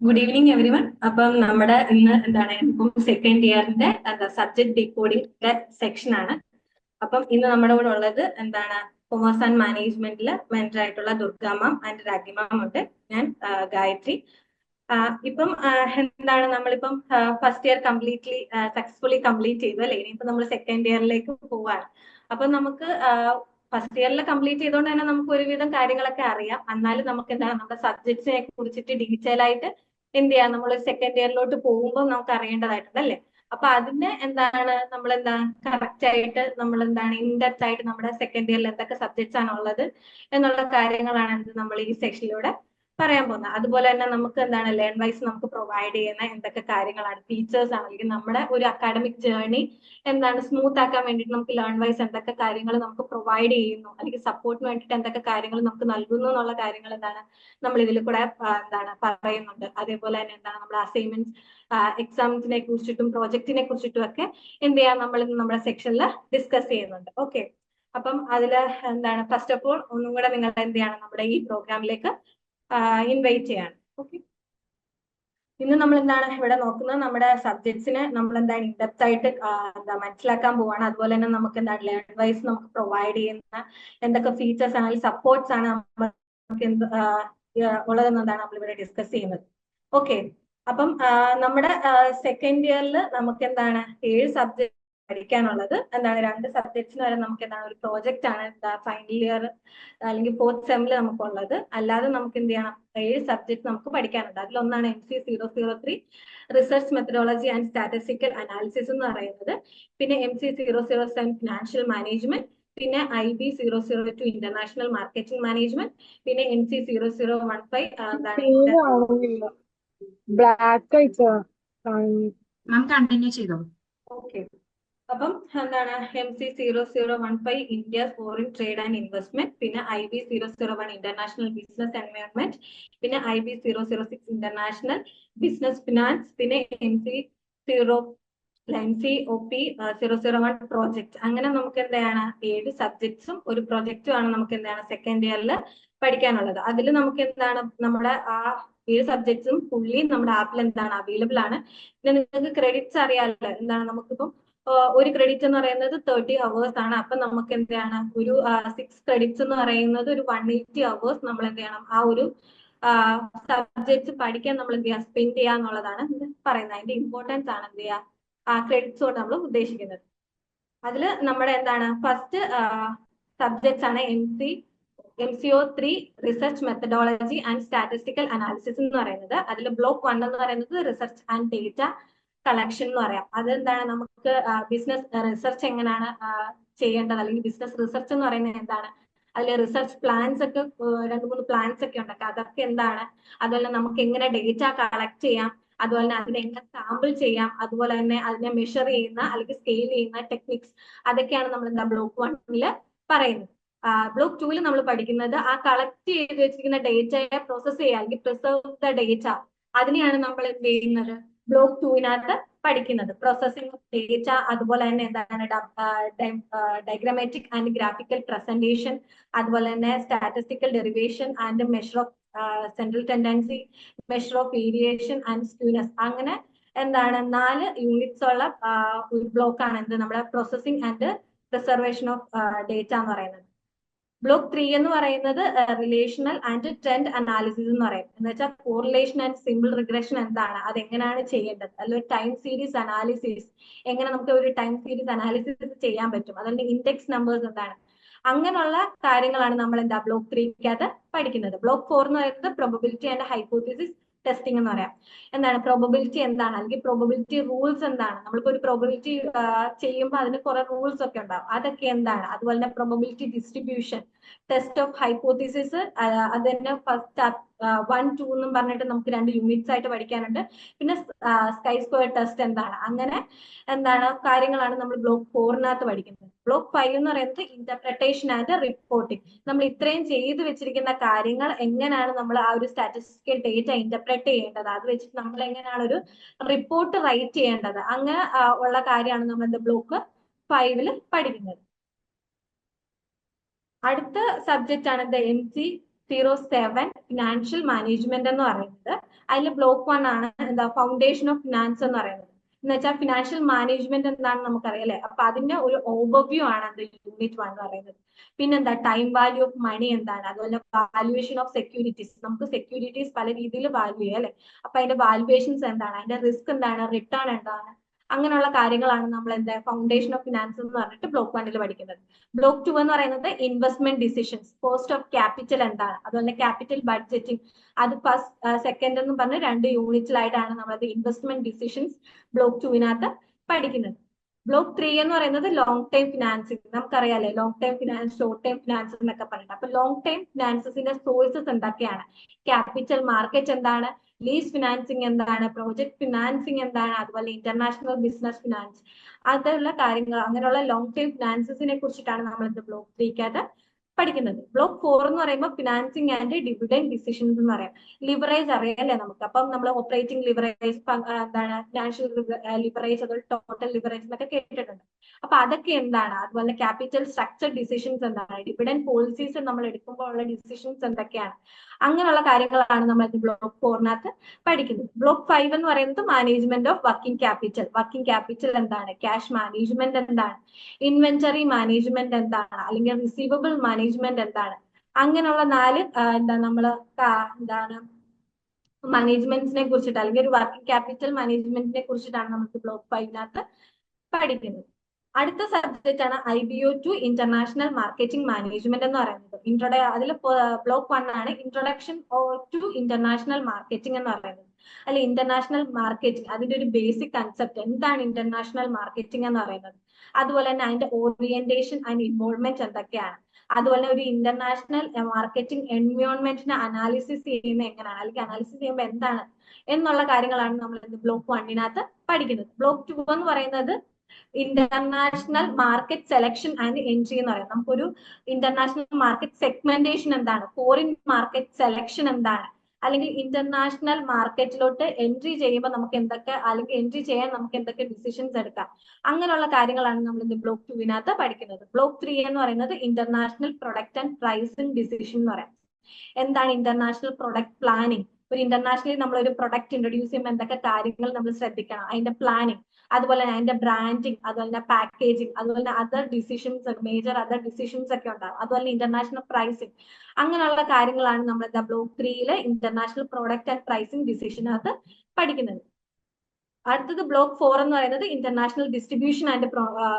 Good evening everyone അപ്പം നമ്മുടെ ഇന്ന് എന്താണ് ഇപ്പം സെക്കൻഡ് ഇയറിന്റെ എന്താ സബ്ജക്ട് ഡിക്കോഡിന്റെ സെക്ഷൻ ആണ്. അപ്പം ഇന്ന് നമ്മുടെ കൂടെ ഉള്ളത് എന്താണ് കൊമേഴ്സ് ആൻഡ് മാനേജ്മെന്റിൽ മെന്റർ ആയിട്ടുള്ള ദുർഗാമാം ആൻഡ് രാഗിമാം ഉണ്ട്. ഞാൻ ഗായത്രി. ഇപ്പം എന്താണ് നമ്മളിപ്പം first year completely successfully complete ചെയ്തു അല്ലേ? ഇനിയിപ്പം നമ്മൾ സെക്കൻഡ് ഇയറിലേക്ക് പോവാണ്. അപ്പൊ നമുക്ക് ഫസ്റ്റ് ഇയറിൽ കംപ്ലീറ്റ് ചെയ്തുകൊണ്ട് തന്നെ നമുക്ക് ഒരുവിധം കാര്യങ്ങളൊക്കെ അറിയാം. എന്നാലും നമുക്ക് എന്താണ് നമ്മുടെ സബ്ജക്ട്സിനെ കുറിച്ചിട്ട് ഡീറ്റെയിൽ ആയിട്ട് എന്ത് ചെയ്യാം? നമ്മൾ സെക്കൻഡ് ഇയറിലോട്ട് പോകുമ്പോൾ നമുക്ക് അറിയേണ്ടതായിട്ടുണ്ട് അല്ലേ? അപ്പൊ അതിന് എന്താണ് നമ്മൾ എന്താ കറക്റ്റ് ആയിട്ട് നമ്മൾ എന്താണ് ഇൻഡെപ്ത് ആയിട്ട് നമ്മുടെ സെക്കൻഡ് ഇയറിൽ എന്തൊക്കെ സബ്ജക്ട്സ് ആണ് ഉള്ളത് എന്നുള്ള കാര്യങ്ങളാണ് എന്ത് നമ്മൾ ഈ സെക്ഷനിലൂടെ പറയാൻ പോകുന്നത് അതുപോലെ തന്നെ നമുക്ക് എന്താണ് ലേൺ വൈസ് നമുക്ക് പ്രൊവൈഡ് ചെയ്യുന്ന എന്തൊക്കെ കാര്യങ്ങളാണ് ടീച്ചേഴ്സ് ആണെങ്കിൽ നമ്മുടെ ഒരു അക്കാഡമിക് ജേർണി എന്താണ് സ്മൂത്ത് ആക്കാൻ വേണ്ടിയിട്ട് നമുക്ക് ലേൺ വൈസ് എന്തൊക്കെ കാര്യങ്ങൾ നമുക്ക് പ്രൊവൈഡ് ചെയ്യുന്നു. അല്ലെങ്കിൽ സപ്പോർട്ടിന് വേണ്ടിയിട്ട് എന്തൊക്കെ കാര്യങ്ങൾ നമുക്ക് നൽകുന്നു എന്നുള്ള കാര്യങ്ങൾ എന്താണ് നമ്മൾ ഇതിൽ കൂടെ എന്താണ് പറയുന്നുണ്ട്. അതേപോലെ തന്നെ എന്താണ് നമ്മുടെ അസൈൻമെന്റ് എക്സാംസിനെ കുറിച്ചിട്ടും പ്രോജക്റ്റിനെ കുറിച്ചിട്ടും ഒക്കെ എന്ത് ചെയ്യാം നമ്മൾ നമ്മുടെ സെക്ഷനിൽ ഡിസ്കസ് ചെയ്യുന്നുണ്ട്. ഓക്കെ അപ്പം അതിൽ എന്താണ് ഫസ്റ്റ് ഓഫ് ഓൾ ഒന്നും കൂടെ നിങ്ങൾ എന്ത് ചെയ്യണം നമ്മുടെ ഈ പ്രോഗ്രാമിലേക്ക് ഇൻവൈറ്റ് ചെയ്യാണ്. ഓക്കെ ഇന്ന് നമ്മൾ എന്താണ് ഇവിടെ നോക്കുന്നത്? നമ്മുടെ സബ്ജക്ട്സിനെ നമ്മൾ എന്താണ് ഇൻഡെപ്ത് ആയിട്ട് എന്താ മനസ്സിലാക്കാൻ പോവാണ്. അതുപോലെ തന്നെ നമുക്ക് എന്താണ് ലേൺ വൈസ് നമുക്ക് പ്രൊവൈഡ് ചെയ്യുന്ന എന്തൊക്കെ ഫീച്ചേഴ്സ് ആണ് സപ്പോർട്ട്സ് ആണ് നമുക്ക് എന്ത് ഉള്ളതെന്നതാണ് നമ്മൾ ഇവിടെ ഡിസ്കസ് ചെയ്യുന്നത്. ഓക്കെ അപ്പം നമ്മുടെ സെക്കൻഡ് ഇയറിൽ നമുക്ക് എന്താണ് ഏഴ് സബ്ജക്ട് പഠിക്കാനുള്ളത്. എന്താണ് രണ്ട് സബ്ജക്ട്സിന് വരെ നമുക്ക് എന്താണ് ഒരു പ്രോജക്റ്റ് ആണ് എന്താ ഫൈനൽ ഇയർ അല്ലെങ്കിൽ ഫോർത്ത് സെമ്മിൽ നമുക്കുള്ളത്. അല്ലാതെ നമുക്ക് എന്ത് ചെയ്യണം? ഏഴ് സബ്ജക്ട് നമുക്ക് പഠിക്കാനുണ്ട്. അതിലൊന്നാണ് M C zero zero three research methodology and statistical analysis എന്ന് പറയുന്നത്. പിന്നെ M C zero zero seven financial management പിന്നെ I B zero zero two international marketing management പിന്നെ M C zero zero one five എന്താണ് black ma'am continue ചെയ്തോ? Okay അപ്പം എന്താണ്? M C zero zero one five India foreign trade and investment പിന്നെ I B zero zero one international business environment പിന്നെ I B zero zero six international business finance പിന്നെ M C zero M C O P zero zero one project അങ്ങനെ നമുക്ക് എന്താണ് ഏഴ് സബ്ജക്ട്സും ഒരു പ്രോജക്റ്റും ആണ് നമുക്ക് എന്താണ് സെക്കൻഡ് ഇയറിൽ പഠിക്കാനുള്ളത്. അതിൽ നമുക്ക് എന്താണ് നമ്മുടെ ആ ഏഴ് സബ്ജക്ട്സും ഫുള്ളി നമ്മുടെ ആപ്പിൽ എന്താണ്? അവൈലബിൾ ആണ്. പിന്നെ നിങ്ങൾക്ക് ക്രെഡിറ്റ്സ് അറിയാമല്ലോ എന്താണ്? നമുക്കിപ്പം ഒരു ക്രെഡിറ്റ് എന്ന് പറയുന്നത് തേർട്ടി അവേഴ്സ് ആണ്. അപ്പൊ നമുക്ക് എന്താണ്? ഒരു സിക്സ് ക്രെഡിറ്റ്സ് എന്ന് പറയുന്നത് ഒരു വൺ എയ്റ്റി അവേഴ്സ് നമ്മൾ എന്ത് ചെയ്യണം? ആ ഒരു സബ്ജക്ട്സ് പഠിക്കാൻ നമ്മൾ എന്ത് സ്പെൻഡ് ചെയ്യുക എന്നുള്ളതാണ് പറയുന്നത്. അതിന്റെ ഇമ്പോർട്ടൻസ് ആണ് എന്ത് ചെയ്യുക? ആ ക്രെഡിറ്റ്സ് കൊണ്ട് നമ്മൾ ഉദ്ദേശിക്കുന്നത്. അതിൽ നമ്മുടെ എന്താണ്? ഫസ്റ്റ് സബ്ജക്ട്സ് ആണ് M C M C O three research methodology and statistical analysis എന്ന് പറയുന്നത്. അതിൽ ബ്ലോക്ക് വൺ എന്ന് പറയുന്നത് റിസർച്ച് ആൻഡ് ഡേറ്റ കളക്ഷൻ എന്ന് പറയാം. അതെന്താണ്? നമുക്ക് ബിസിനസ് റിസർച്ച് എങ്ങനെയാണ് ചെയ്യേണ്ടത്? അല്ലെങ്കിൽ ബിസിനസ് റിസർച്ച് എന്ന് പറയുന്നത് എന്താണ്? അതിലെ റിസർച്ച് പ്ലാൻസ് ഒക്കെ രണ്ടു മൂന്ന് പ്ലാൻസ് ഒക്കെ ഉണ്ട് അതൊക്കെ എന്താണ്? അതുപോലെ നമുക്ക് എങ്ങനെ ഡേറ്റ കളക്ട് ചെയ്യാം? അതുപോലെ തന്നെ അതിനെ എങ്ങനെ സാമ്പിൾ ചെയ്യാം? അതുപോലെ തന്നെ അതിനെ മെഷർ ചെയ്യുന്ന അല്ലെങ്കിൽ സ്കെയിൽ ചെയ്യുന്ന ടെക്നിക്സ് അതൊക്കെയാണ് നമ്മൾ എന്താ ബ്ലോക്ക് വണ്ണിൽ പറയുന്നത്. ബ്ലോക്ക് ടൂവിൽ നമ്മൾ പഠിക്കുന്നത് ആ കളക്ട് ചെയ്ത് വെച്ചിരിക്കുന്ന ഡേറ്റയെ പ്രോസസ് ചെയ്യുക അല്ലെങ്കിൽ പ്രിസർവ് ദ ഡേറ്റ അതിനെയാണ് നമ്മൾ എന്ത് ചെയ്യുന്നത്? ബ്ലോക്ക് ടൂവിനകത്ത് പഠിക്കുന്നത്. പ്രോസസ്സിംഗ് ഡേറ്റ അതുപോലെ തന്നെ എന്താണ് ഡയഗ്രമാറ്റിക് ആൻഡ് ഗ്രാഫിക്കൽ പ്രസന്റേഷൻ അതുപോലെ തന്നെ statistical derivation and measure of central tendency measure of variation and skewness അങ്ങനെ എന്താണ് നാല് യൂണിറ്റ്സ് ഉള്ള ഒരു ബ്ലോക്കാണ് എന്ത്? നമ്മുടെ processing and preservation of data എന്ന് പറയുന്നത്. ബ്ലോക്ക് ത്രീ എന്ന് പറയുന്നത് റിലേഷണൽ ആൻഡ് ട്രെൻഡ് അനാലിസിസ് എന്ന് പറയും. എന്ന് വെച്ചാൽ കോറിലേഷൻ ആൻഡ് സിമ്പിൾ റിഗ്രഷൻ എന്താണ്? അത് എങ്ങനെയാണ് ചെയ്യേണ്ടത്? അല്ലെങ്കിൽ ടൈം സീരീസ് അനാലിസിസ് എങ്ങനെ നമുക്ക് ഒരു ടൈം സീരീസ് അനാലിസിസ് ചെയ്യാൻ പറ്റും? അതുകൊണ്ട് ഇൻഡെക്സ് നമ്പേഴ്സ് എന്താണ്? അങ്ങനെയുള്ള കാര്യങ്ങളാണ് നമ്മൾ എന്താ ബ്ലോക്ക് ത്രീക്കകത്ത് പഠിക്കുന്നത്. ബ്ലോക്ക് ഫോർ എന്ന് പറയുന്നത് പ്രൊബബിലിറ്റി ആൻഡ് ഹൈപ്പോത്തിസിസ് ടെസ്റ്റിംഗ് എന്ന് പറയാം. എന്താണ്? പ്രോബബിലിറ്റി എന്താണ്? അല്ലെങ്കിൽ പ്രോബബിലിറ്റി റൂൾസ് എന്താണ്? നമ്മളിപ്പോ ഒരു പ്രോബബിലിറ്റി ചെയ്യുമ്പോൾ അതിന് കുറെ റൂൾസ് ഒക്കെ ഉണ്ടാവും. അതൊക്കെ എന്താണ്? അതുപോലെ തന്നെ probability distribution test of hypothesis അത് തന്നെ ഫസ്റ്റ് വൺ ടു എന്നും പറഞ്ഞിട്ട് നമുക്ക് രണ്ട് യൂണിറ്റ്സ് ആയിട്ട് പഠിക്കാനുണ്ട്. പിന്നെ സ്കൈ സ്ക്വയർ ടെസ്റ്റ് എന്താണ്? അങ്ങനെ എന്താണ് കാര്യങ്ങളാണ് നമ്മൾ ബ്ലോക്ക് ഫോറിനകത്ത് പഠിക്കുന്നത്. ബ്ലോക്ക് ഫൈവ് എന്ന് പറയുന്നത് ഇന്റർപ്രിട്ടേഷൻ ആൻഡ് റിപ്പോർട്ടിംഗ് നമ്മൾ ഇത്രയും ചെയ്തു വെച്ചിരിക്കുന്ന കാര്യങ്ങൾ എങ്ങനെയാണ് നമ്മൾ ആ ഒരു സ്റ്റാറ്റിസ്റ്റിക്കൽ ഡേറ്റ ഇന്റർപ്രറ്റ് ചെയ്യേണ്ടത്? അത് വെച്ചിട്ട് നമ്മൾ എങ്ങനെയാണ് ഒരു റിപ്പോർട്ട് റൈറ്റ് ചെയ്യേണ്ടത്? അങ്ങനെ ഉള്ള കാര്യമാണ് നമ്മൾ എന്താ ബ്ലോക്ക് ഫൈവിൽ പഠിക്കുന്നത്. അടുത്ത സബ്ജക്റ്റ് ആണ് എന്താ M C zero seven financial management എന്ന് പറയുന്നത്. അതിൽ ബ്ലോക്ക് വൺ ആണ് എന്താ ഫൗണ്ടേഷൻ ഓഫ് ഫിനാൻസ് എന്ന് പറയുന്നത്. എന്ന് വെച്ചാൽ ഫിനാൻഷ്യൽ മാനേജ്മെന്റ് എന്താണെന്ന് നമുക്കറിയാം അല്ലെ? അപ്പൊ അതിന്റെ ഒരു ഓവർവ്യൂ ആണ് എന്താ യൂണിറ്റ് വൺ എന്ന് പറയുന്നത്. പിന്നെന്താ ടൈം വാല്യൂ ഓഫ് മണി എന്താണ്? അതുപോലെ വാല്യുവേഷൻ ഓഫ് സെക്യൂരിറ്റീസ് നമുക്ക് സെക്യൂരിറ്റീസ് പല രീതിയിൽ വാല്യൂ ചെയ്യാം അല്ലെ? അപ്പൊ അതിന്റെ വാല്യുവേഷൻസ് എന്താണ്? അതിന്റെ റിസ്ക് എന്താണ്? റിട്ടേൺ എന്താണ്? അങ്ങനെയുള്ള കാര്യങ്ങളാണ് നമ്മൾ എന്താ ഫൗണ്ടേഷൻ ഓഫ് ഫിനാൻസ് എന്ന് പറഞ്ഞിട്ട് ബ്ലോക്ക് വണ്ണിൽ പഠിക്കുന്നത്. ബ്ലോക്ക് ടു എന്ന് പറയുന്നത് investment decisions cost of capital എന്താണ്? അതുപോലെ ക്യാപിറ്റൽ ബഡ്ജറ്റിംഗ് അത് ഫസ്റ്റ് സെക്കൻഡ് എന്ന് പറഞ്ഞ് രണ്ട് യൂണിറ്റിലായിട്ടാണ് നമ്മളത് ഇൻവെസ്റ്റ്മെന്റ് ഡിസിഷൻസ് ബ്ലോക്ക് ടുവിനകത്ത് പഠിക്കുന്നത്. ബ്ലോക്ക് ത്രീ എന്ന് പറയുന്നത് long time financing നമുക്കറിയാലേ long time finance short time finance എന്നൊക്കെ പറഞ്ഞിട്ട്. അപ്പൊ ലോങ് ടൈം ഫിനാൻസസിന്റെ സോഴ്സസ് എന്തൊക്കെയാണ്? ക്യാപിറ്റൽ മാർക്കറ്റ് എന്താണ്? ലീസ് ഫിനാൻസിങ് എന്താണ് പ്രോജക്ട് ഫിനാൻസിങ് എന്താണ് അതുപോലെ ഇന്റർനാഷണൽ ബിസിനസ് ഫിനാൻസ് അതുള്ള കാര്യങ്ങൾ അങ്ങനെയുള്ള ലോങ് ടേം ഫിനാൻസസിനെ കുറിച്ചിട്ടാണ് നമ്മൾ ഇത് ബ്ലോക്ക് ത്രീക്കകത്ത് പഠിക്കുന്നത്. ബ്ലോക്ക് ഫോർ എന്ന് പറയുമ്പോൾ ഫിനാൻസിങ് ആൻഡ് ഡിവിഡൻ ഡിസിഷൻസ് എന്ന് പറയാം. ലിവറേജ് അറിയാലേ നമുക്ക്? അപ്പം നമ്മൾ ഓപ്പറേറ്റിംഗ് ലിവറേജ് എന്താണ് ഫിനാൻഷ്യൽ ലിവറേജ് അതുപോലെ ടോട്ടൽ ലിവറേജ് എന്നൊക്കെ കേട്ടിട്ടുണ്ട്. അപ്പൊ അതൊക്കെ എന്താണ്? അതുപോലെ ക്യാപിറ്റൽ സ്ട്രക്ചർ ഡിസിഷൻസ് എന്താണ്? ഡിവിഡൻ പോളിസീസ് നമ്മൾ എടുക്കുമ്പോൾ ഉള്ള ഡിസിഷൻസ് എന്തൊക്കെയാണ്? അങ്ങനെയുള്ള കാര്യങ്ങളാണ് നമ്മൾ ബ്ലോക്ക് ഫോറിനകത്ത് പഠിക്കുന്നത്. ബ്ലോക്ക് ഫൈവ് എന്ന് പറയുന്നത് management of working capital working capital എന്താണ്? ക്യാഷ് മാനേജ്മെന്റ് എന്താണ്? ഇൻവെന്ററി മാനേജ്മെന്റ് എന്താണ്? അല്ലെങ്കിൽ റിസീവബിൾ മാനേജ്മെന്റ് എന്താണ്? അങ്ങനെയുള്ള നാല് എന്താ നമ്മൾ എന്താണ് മാനേജ്മെന്റിനെ കുറിച്ചിട്ട് അല്ലെങ്കിൽ ഒരു വർക്കിംഗ് ക്യാപിറ്റൽ മാനേജ്മെന്റിനെ കുറിച്ചിട്ടാണ് നമുക്ക് ബ്ലോക്ക് ഫൈവിനകത്ത് പഠിക്കുന്നത്. അടുത്ത സബ്ജക്റ്റ് ആണ് I B O two international marketing management എന്ന് പറയുന്നത്. ഇൻട്രോഡ അതിൽ ബ്ലോക്ക് വൺ ആണ് ഇൻട്രൊഡക്ഷൻ ടു ഇന്റർനാഷണൽ മാർക്കറ്റിംഗ് എന്ന് പറയുന്നത്. അല്ലെ ഇന്റർനാഷണൽ മാർക്കറ്റിംഗ് അതിന്റെ ഒരു ബേസിക് കൺസെപ്റ്റ് എന്താണ് ഇന്റർനാഷണൽ മാർക്കറ്റിംഗ് എന്ന് പറയുന്നത്? അതുപോലെ തന്നെ അതിന്റെ ഓറിയന്റേഷൻ ആൻഡ് ഇൻവോൾവ്മെന്റ് എന്തൊക്കെയാണ്? അതുപോലെ ഒരു ഇന്റർനാഷണൽ മാർക്കറ്റിംഗ് എൻവയോൺമെന്റിനെ അനാലിസിസ് ചെയ്യുന്നത് എങ്ങനെയാണ്? അല്ലെങ്കിൽ അനാലിസിസ് ചെയ്യുമ്പോൾ എന്താണ്? എന്നുള്ള കാര്യങ്ങളാണ് നമ്മൾ ബ്ലോക്ക് വണ്ണിനകത്ത് പഠിക്കുന്നത്. ബ്ലോക്ക് ടു എന്ന് പറയുന്നത് international market selection and entry എന്ന് പറയാം. നമുക്കൊരു ഇന്റർനാഷണൽ മാർക്കറ്റ് സെഗ്മെന്റേഷൻ എന്താണ്? ഫോറിൻ മാർക്കറ്റ് സെലക്ഷൻ എന്താണ്? അല്ലെങ്കിൽ ഇന്റർനാഷണൽ മാർക്കറ്റിലോട്ട് എൻട്രി ചെയ്യുമ്പോൾ നമുക്ക് എന്തൊക്കെ അല്ലെങ്കിൽ എൻട്രി ചെയ്യാൻ നമുക്ക് എന്തൊക്കെ ഡിസിഷൻസ് എടുക്കാം. അങ്ങനെയുള്ള കാര്യങ്ങളാണ് നമ്മൾ ഇന്ന് ബ്ലോക്ക് ടുവിനകത്ത് പഠിക്കുന്നത്. ബ്ലോക്ക് ത്രീ എന്ന് പറയുന്നത് international product and pricing decision എന്ന് പറയാം. എന്താണ് ഇന്റർനാഷണൽ പ്രൊഡക്റ്റ് പ്ലാനിങ് ഒരു ഇന്റർനാഷണലി നമ്മൾ ഒരു പ്രൊഡക്റ്റ് ഇൻട്രൊഡ്യൂസ് ചെയ്യുമ്പോൾ എന്തൊക്കെ കാര്യങ്ങൾ നമ്മൾ ശ്രദ്ധിക്കണം? അതിന്റെ പ്ലാനിങ് അതുപോലെ തന്നെ അതിന്റെ ബ്രാൻഡിങ് അതുപോലെ തന്നെ പാക്കേജിങ് അതുപോലെ തന്നെ other decisions major other decisions ഒക്കെ ഉണ്ടാവും. അതുപോലെ തന്നെ ഇന്റർനാഷണൽ പ്രൈസിങ് അങ്ങനെയുള്ള കാര്യങ്ങളാണ് നമ്മൾ എന്താ ബ്ലോക്ക് ത്രീയിലെ ഇന്റർനാഷണൽ പ്രോഡക്റ്റ് ആൻഡ് പ്രൈസിങ് ഡിസിഷനകത്ത് പഠിക്കുന്നത്. അടുത്തത് ബ്ലോക്ക് ഫോർ എന്ന് പറയുന്നത് ഇന്റർനാഷണൽ ഡിസ്ട്രിബ്യൂഷൻ ആൻഡ്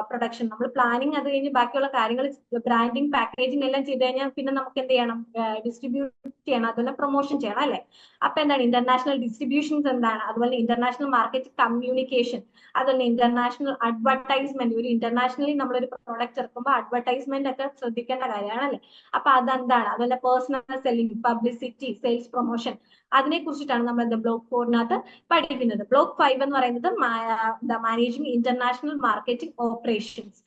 പ്രൊഡക്ഷൻ നമ്മൾ പ്ലാനിങ് അത് കഴിഞ്ഞ് ബാക്കിയുള്ള കാര്യങ്ങൾ ബ്രാൻഡിങ് പാക്കേജിങ് എല്ലാം ചെയ്ത് കഴിഞ്ഞാൽ പിന്നെ നമുക്ക് എന്ത് ചെയ്യണം? ഡിസ്ട്രിബ്യൂട്ട് ചെയ്യണം. അതുപോലെ പ്രൊമോഷൻ ചെയ്യണം അല്ലെ? അപ്പൊ എന്താണ്? ഇന്റർനാഷണൽ ഡിസ്ട്രിബ്യൂഷൻസ് എന്താണ്? അതുപോലെ ഇന്റർനാഷണൽ മാർക്കറ്റ് കമ്മ്യൂണിക്കേഷൻ അതുപോലെ ഇന്റർനാഷണൽ അഡ്വർടൈസ്മെന്റ് ഒരു ഇന്റർനാഷണലി നമ്മളൊരു പ്രോഡക്റ്റ് ഇറക്കുമ്പോൾ അഡ്വർടൈസ്മെന്റ് ഒക്കെ ശ്രദ്ധിക്കേണ്ട കാര്യമാണ് അല്ലെ? അപ്പൊ അതെന്താണ്? അതുപോലെ personal selling publicity sales promotion അതിനെ കുറിച്ചിട്ടാണ് നമ്മൾ ബ്ലോക്ക് ഫോറിനകത്ത് പഠിക്കുന്നത്. ബ്ലോക്ക് ഫൈവ് എന്ന് പറയുന്നത് മാനേജിങ് ഇന്റർനാഷണൽ മാർക്കറ്റിംഗ് ഓപ്പറേഷൻസ്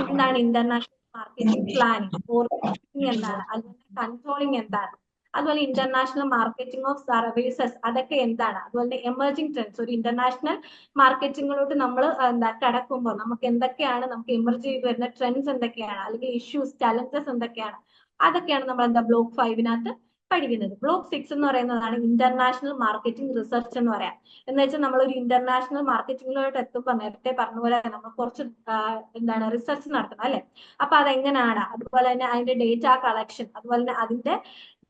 എന്താണ് ഇന്റർനാഷണൽ മാർക്കറ്റിംഗ് പ്ലാനിങ് ഓർഗനൈസിംഗ് എന്താണ്? അതുപോലെ കൺട്രോളിംഗ് എന്താണ്? അതുപോലെ ഇന്റർനാഷണൽ മാർക്കറ്റിംഗ് ഓഫ് സർവീസസ് അതൊക്കെ എന്താണ്? അതുപോലെ എമർജിംഗ് ട്രെൻഡ്സ് ഒരു ഇന്റർനാഷണൽ മാർക്കറ്റിങ്ങിലോട്ട് നമ്മൾ എന്താ കടക്കുമ്പോൾ നമുക്ക് എന്തൊക്കെയാണ് നമുക്ക് എമർജ് ചെയ്ത് വരുന്ന ട്രെൻഡ്സ് എന്തൊക്കെയാണ്? അല്ലെങ്കിൽ ഇഷ്യൂസ് ചലഞ്ചസ് എന്തൊക്കെയാണ്? അതൊക്കെയാണ് നമ്മൾ എന്താ ബ്ലോക്ക് ഫൈവിനകത്ത് പഠിക്കുന്നത്. ബ്ലോക്ക് സിക്സ് എന്ന് പറയുന്നതാണ് ഇന്റർനാഷണൽ മാർക്കറ്റിംഗ് റിസർച്ച് എന്ന് പറയാം. എന്ന് വെച്ചാൽ നമ്മൾ ഒരു ഇന്റർനാഷണൽ മാർക്കറ്റിംഗിലോട്ട് എത്തുമ്പോൾ നേരത്തെ പറഞ്ഞ പോലെ നമ്മൾ കുറച്ച് എന്താണ് റിസർച്ച് നടത്തണം അല്ലെ? അപ്പൊ അതെങ്ങനെയാണ്? അതുപോലെ തന്നെ അതിന്റെ ഡേറ്റ കളക്ഷൻ അതുപോലെ തന്നെ അതിന്റെ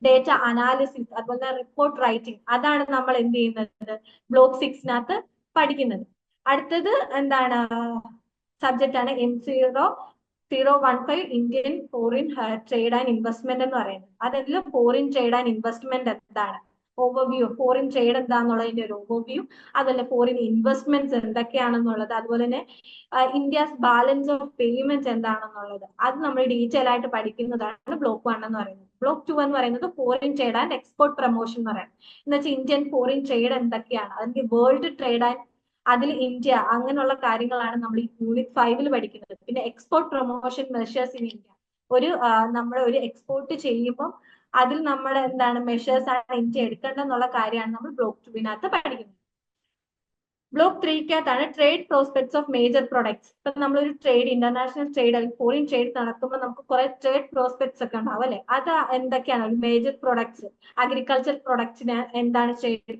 ഡേറ്റ അനാലിസിസ് അതുപോലെ തന്നെ റിപ്പോർട്ട് റൈറ്റിംഗ് അതാണ് നമ്മൾ എന്ത് ചെയ്യുന്നത്? ബ്ലോക്ക് സിക്സിനകത്ത് പഠിക്കുന്നത്. അടുത്തത് എന്താണ്? സബ്ജക്റ്റ് ആണ് M zero zero one five Indian foreign trade and investment എന്ന് പറയുന്നത്. അതിൽ ഫോറിൻ ട്രേഡ് ആൻഡ് ഇൻവെസ്റ്റ്മെന്റ് എന്താണ്? ഓവർവ്യൂ ഫോറിൻ ട്രേഡ് എന്താന്നുള്ളതിന്റെ ഒരു ഓവർവ്യൂ അതുപോലെ ഫോറിൻ ഇൻവെസ്റ്റ്മെന്റ്സ് എന്തൊക്കെയാണെന്നുള്ളത്. അതുപോലെ തന്നെ ഇന്ത്യസ് ബാലൻസ് ഓഫ് പേയ്മെന്റ് എന്താണെന്നുള്ളത്. അത് നമ്മൾ ഡീറ്റെയിൽ ആയിട്ട് പഠിക്കുന്നതാണ് ബ്ലോക്ക് വൺ എന്ന് പറയുന്നത്. ബ്ലോക്ക് ടു എന്ന് പറയുന്നത് foreign trade and export promotion എന്ന് പറയുന്നത്. എന്ന് വെച്ചാൽ ഇന്ത്യൻ ഫോറിൻ ട്രേഡ് എന്തൊക്കെയാണ്? അതിന്റെ വേൾഡ് ട്രേഡ് ആൻഡ് അതിൽ ഇന്ത്യ അങ്ങനെയുള്ള കാര്യങ്ങളാണ് നമ്മൾ യൂണിറ്റ് ഫൈവിൽ പഠിക്കുന്നത്. പിന്നെ export promotion measures in India ഒരു നമ്മൾ ഒരു എക്സ്പോർട്ട് ചെയ്യുമ്പോൾ അതിൽ നമ്മൾ എന്താണ് മെഷേഴ്സ് ആണ് ഇന്ത്യ എടുക്കേണ്ടതെന്നുള്ള കാര്യമാണ് നമ്മൾ ബ്ലോക്ക് ടുവിനകത്ത് പഠിക്കുന്നത്. Block ത്രീക്കകത്താണ് trade prospects of major products ഇപ്പൊ നമ്മളൊരു ട്രേഡ് ഇന്റർനാഷണൽ ട്രേഡ് അല്ലെങ്കിൽ ഫോറിൻ ട്രേഡ് നടക്കുമ്പോൾ നമുക്ക് കുറെ ട്രേഡ് പ്രോസ്പെക്ട്സ് ഒക്കെ ഉണ്ടാവും അല്ലെ? അത് എന്തൊക്കെയാണ്? മേജർ പ്രൊഡക്ട്സ് അഗ്രികൾച്ചർ പ്രൊഡക്ട്സിന് എന്താണ് ട്രേഡ്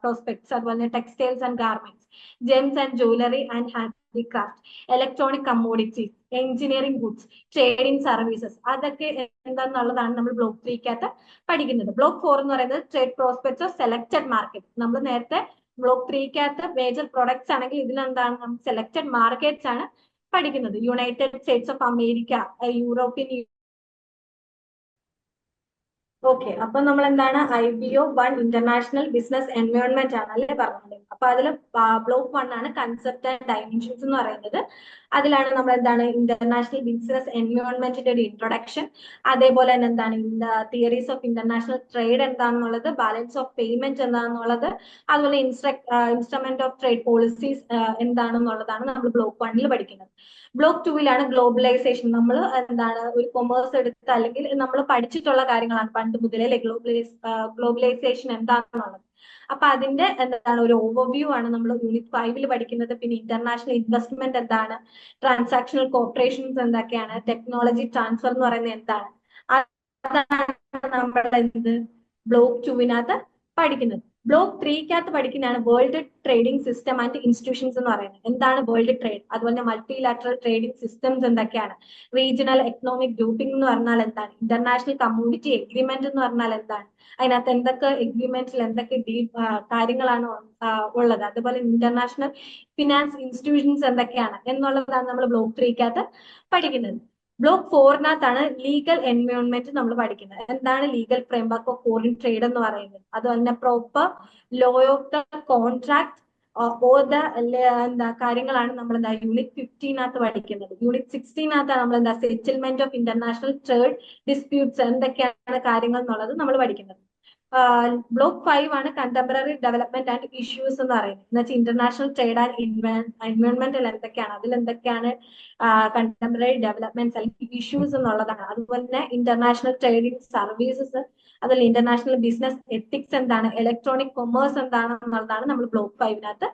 പ്രോസ്പെക്ട്സ് അതുപോലെ തന്നെ textiles and garments gems and jewellery and handicraft electronic commodities engineering goods trading services അതൊക്കെ എന്താണെന്നുള്ളതാണ് നമ്മൾ ബ്ലോക്ക് ത്രീക്കകത്ത് പഠിക്കുന്നത്. ബ്ലോക്ക് ഫോർ എന്ന് പറയുന്നത് trade prospects of selected market നമ്മൾ നേരത്തെ ബ്ലോക്ക് ത്രീക്കകത്ത് മേജർ പ്രൊഡക്ട്സ് ആണെങ്കിൽ ഇതിലെന്താണ് നമുക്ക് സെലക്ടഡ് മാർക്കറ്റ്സ് ആണ് പഠിക്കുന്നത്. United States of America European okay അപ്പൊ നമ്മൾ എന്താണ് I B O one international business environment ആണ് അല്ലേ പറഞ്ഞത്. അപ്പൊ അതിൽ ബ്ലോക്ക് വൺ ആണ് കൺസെപ്റ്റ് ആൻഡ് ഡയമെൻഷൻസ് എന്ന് പറയുന്നത്. അതിലാണ് നമ്മൾ എന്താണ് ഇന്റർനാഷണൽ ബിസിനസ് എൻവയോൺമെന്റിന്റെ ഒരു ഇൻട്രൊഡക്ഷൻ അതേപോലെ തന്നെ എന്താണ് തിയറീസ് ഓഫ് ഇന്റർനാഷണൽ ട്രേഡ് എന്താണെന്നുള്ളത് ബാലൻസ് ഓഫ് പേയ്മെന്റ് എന്താണെന്നുള്ളത് അതുപോലെ ഇൻസ്ട്രുമെന്റ് ഓഫ് ട്രേഡ് പോളിസീസ് എന്താണെന്നുള്ളതാണ് നമ്മൾ ബ്ലോക്ക് വണ്ണിൽ പഠിക്കുന്നത്. ബ്ലോക്ക് ടൂവിലാണ് ഗ്ലോബലൈസേഷൻ നമ്മൾ എന്താണ് ഒരു കൊമേഴ്സ് എടുത്ത് അല്ലെങ്കിൽ നമ്മൾ പഠിച്ചിട്ടുള്ള കാര്യങ്ങളാണ് പണ്ട് മുതലേ ഗ്ലോബലൈസ് ഗ്ലോബലൈസേഷൻ എന്താണെന്നുള്ളത്. അപ്പൊ അതിന്റെ എന്താണ് ഒരു ഓവർവ്യൂ ആണ് നമ്മൾ യൂണിറ്റ് ഫൈവിൽ പഠിക്കുന്നത്. പിന്നെ ഇന്റർനാഷണൽ ഇൻവെസ്റ്റ്മെന്റ് എന്താണ്? ട്രാൻസാക്ഷണൽ കോർപ്പറേഷൻസ് എന്തൊക്കെയാണ്? ടെക്നോളജി ട്രാൻസ്ഫർ എന്ന് പറയുന്നത് എന്താണ്? അതാണ് നമ്മൾ എന്ത്? ബ്ലോക്ക് ടൂവിനകത്ത് പഠിക്കുന്നത്. ബ്ലോക്ക് ത്രീക്കകത്ത് പഠിക്കുന്നതാണ് world trading system and institutions എന്ന് പറയുന്നത്. എന്താണ് വേൾഡ് ട്രേഡ് അതുപോലെ മൾട്ടിലാറ്ററൽ ട്രേഡിംഗ് സിസ്റ്റംസ് എന്തൊക്കെയാണ്? റീജിയണൽ എക്കണോമിക് ഗ്രൂപ്പിംഗ് എന്ന് പറഞ്ഞാൽ എന്താണ്? ഇന്റർനാഷണൽ കമ്മ്യൂണിറ്റി എഗ്രിമെന്റ് എന്ന് പറഞ്ഞാൽ എന്താണ്? അതിനകത്ത് എന്തൊക്കെ എഗ്രിമെന്റിൽ എന്തൊക്കെ ഡീ കാര്യങ്ങളാണ് ഉള്ളത്? അതുപോലെ ഇന്റർനാഷണൽ ഫിനാൻസ് ഇൻസ്റ്റിറ്റ്യൂഷൻസ് എന്തൊക്കെയാണ്? എന്നുള്ളതാണ് നമ്മൾ ബ്ലോക്ക് ത്രീക്കകത്ത് പഠിക്കുന്നത്. ബ്ലോക്ക് ഫോറിനകത്താണ് ലീഗൽ എൻവയോൺമെന്റ് നമ്മൾ പഠിക്കുന്നത്. എന്താണ് legal framework of foreign trade എന്ന് പറയുന്നത്? അത് തന്നെ proper law of the contract the എന്താ കാര്യങ്ങളാണ് നമ്മൾ എന്താ യൂണിറ്റ് ഫിഫ്റ്റീനകത്ത് പഠിക്കുന്നത്. യൂണിറ്റ് സിക്സ്റ്റീനകത്താണ് നമ്മൾ എന്താ settlement of international trade disputes എന്തൊക്കെയാണ് കാര്യങ്ങൾ എന്നുള്ളത് നമ്മൾ പഠിക്കുന്നത്. ബ്ലോക്ക് ഫൈവ് ആണ് കണ്ടംപററി ഡെവലപ്മെന്റ് ആൻഡ് ഇഷ്യൂസ് എന്ന് പറയുന്നത്. എന്ന് വെച്ചാൽ ഇന്റർനാഷണൽ ട്രേഡ് ആൻഡ് എൻവയോൺമെന്റൽ എന്തൊക്കെയാണ്? അതിൽ എന്തൊക്കെയാണ് കണ്ടംപററി ഡെവലപ്മെന്റ്സ് അല്ലെങ്കിൽ ഇഷ്യൂസ് എന്നുള്ളതാണ്. അതുപോലെ തന്നെ ഇന്റർനാഷണൽ ട്രേഡിംഗ് സർവീസസ് അതിൽ ഇന്റർനാഷണൽ ബിസിനസ് എത്തിക്സ് എന്താണ് ഇലക്ട്രോണിക് കൊമേഴ്സ് എന്താണ് എന്നുള്ളതാണ് നമ്മൾ ബ്ലോക്ക് ഫൈവിനകത്ത്